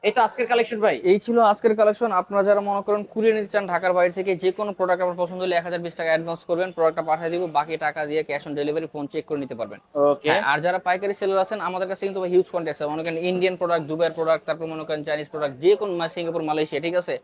Speaker 2: এই তো আজকের কালেকশন ভাই।
Speaker 1: এই ছিল আজকের কালেকশন আপনারা যারা মনে করেন কুড়িয়ে নিতে চান ঢাকার বাইরে থেকে যে কোনো প্রোডাক্ট আপনার পছন্দ হলে এক হাজার বিশ টাকা অ্যাডভান্স করবেন। প্রোডাক্টটা পাঠিয়ে দিব বাকি টাকা দিয়ে cash on delivery phone check করে নিতে পারবেন। হ্যাঁ, আর যারা পাইকারি সেলার আছেন আমাদের কাছে কিন্তু হিউজ কন্ট্যাক্ট আছে। মনে করেন ইন্ডিয়ান প্রোডাক্ট দুবাইয়ের প্রোডাক্ট তারপর মনে করেন চাইনিজ প্রোডাক্ট যে কোনো সিঙ্গাপুর মালয়েশিয়া ঠিক আছে?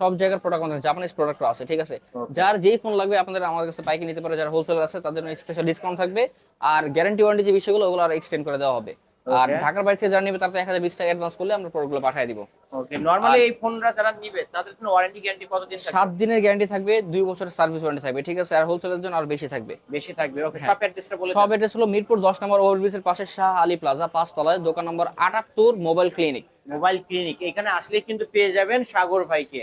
Speaker 1: সব জায়গার প্রোডাক্ট আমাদের জাপানিজ প্রোডাক্টও আছে ঠিক আছে? যার যেই ফোন লাগবে আপনাদের আমাদের কাছে পাইকারি নিতে পারে যারা হোলসেলার আছে তাদের জন্য স্পেশাল ডিসকাউন্ট থাকবে। আর গ্যারান্টি ওয়ারেন্টি যে বিষয়গুলো ওগুলো আর এক্সটেন্ড করে দেওয়া হবে। আর ঢাকার বাইরে থেকে যারা নেবে তারা এক হাজার বিশ টাকা অ্যাডভান্স করলে আমরা প্রোডাক্টগুলো পাঠিয়ে দিব।
Speaker 2: ওকে নরমালি এই ফোনরা যারা নিবে তাদের জন্য ওয়ারেন্টি গ্যারান্টি কতদিন থাকবে?
Speaker 1: সাত দিনের গ্যারান্টি থাকবে দুই বছরের সার্ভিস ওয়ারেন্টি থাকবে ঠিক আছে? আর হোলসেলের জন্য আর বেশি থাকবে।
Speaker 2: বেশি থাকবে ওকে। সব অ্যাড্রেসটা বলে দেন।
Speaker 1: অ্যাড্রেস হলো মিরপুর দশ নম্বর ওভারব্রিজের পাশে শাহ আলী প্লাজা পাঁচ তলায় দোকান নম্বর আটাত্তর মোবাইল ক্লিনিক
Speaker 2: মোবাইল ক্লিনিক এখানে আসলে কিন্তু পেয়ে যাবেন সাগর ভাইকে।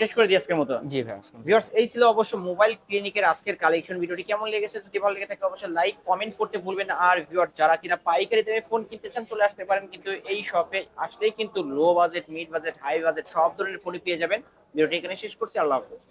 Speaker 2: শেষ করে দিই আজকের মতো।
Speaker 1: জি ভাই
Speaker 2: ভিউয়ার্স এই ছিল অবশ্য মোবাইল ক্লিনিকের আজকের কালেকশন ভিডিওটি। কেমন লেগেছে যদি ভালো লেগে থাকে অবশ্যই লাইক কমেন্ট করতে ভুলবেন আর ভিউয়ার যারা কিনা পাইকারি দামে ফোন কিনতে চান চলে আসতে পারেন কিন্তু এই শপে। আসলেই কিন্তু low budget mid budget high budget সব ধরনের ফোনই পেয়ে যাবেন। ভিডিওটি এখানে শেষ করছি। আল্লাহ হাফেজ।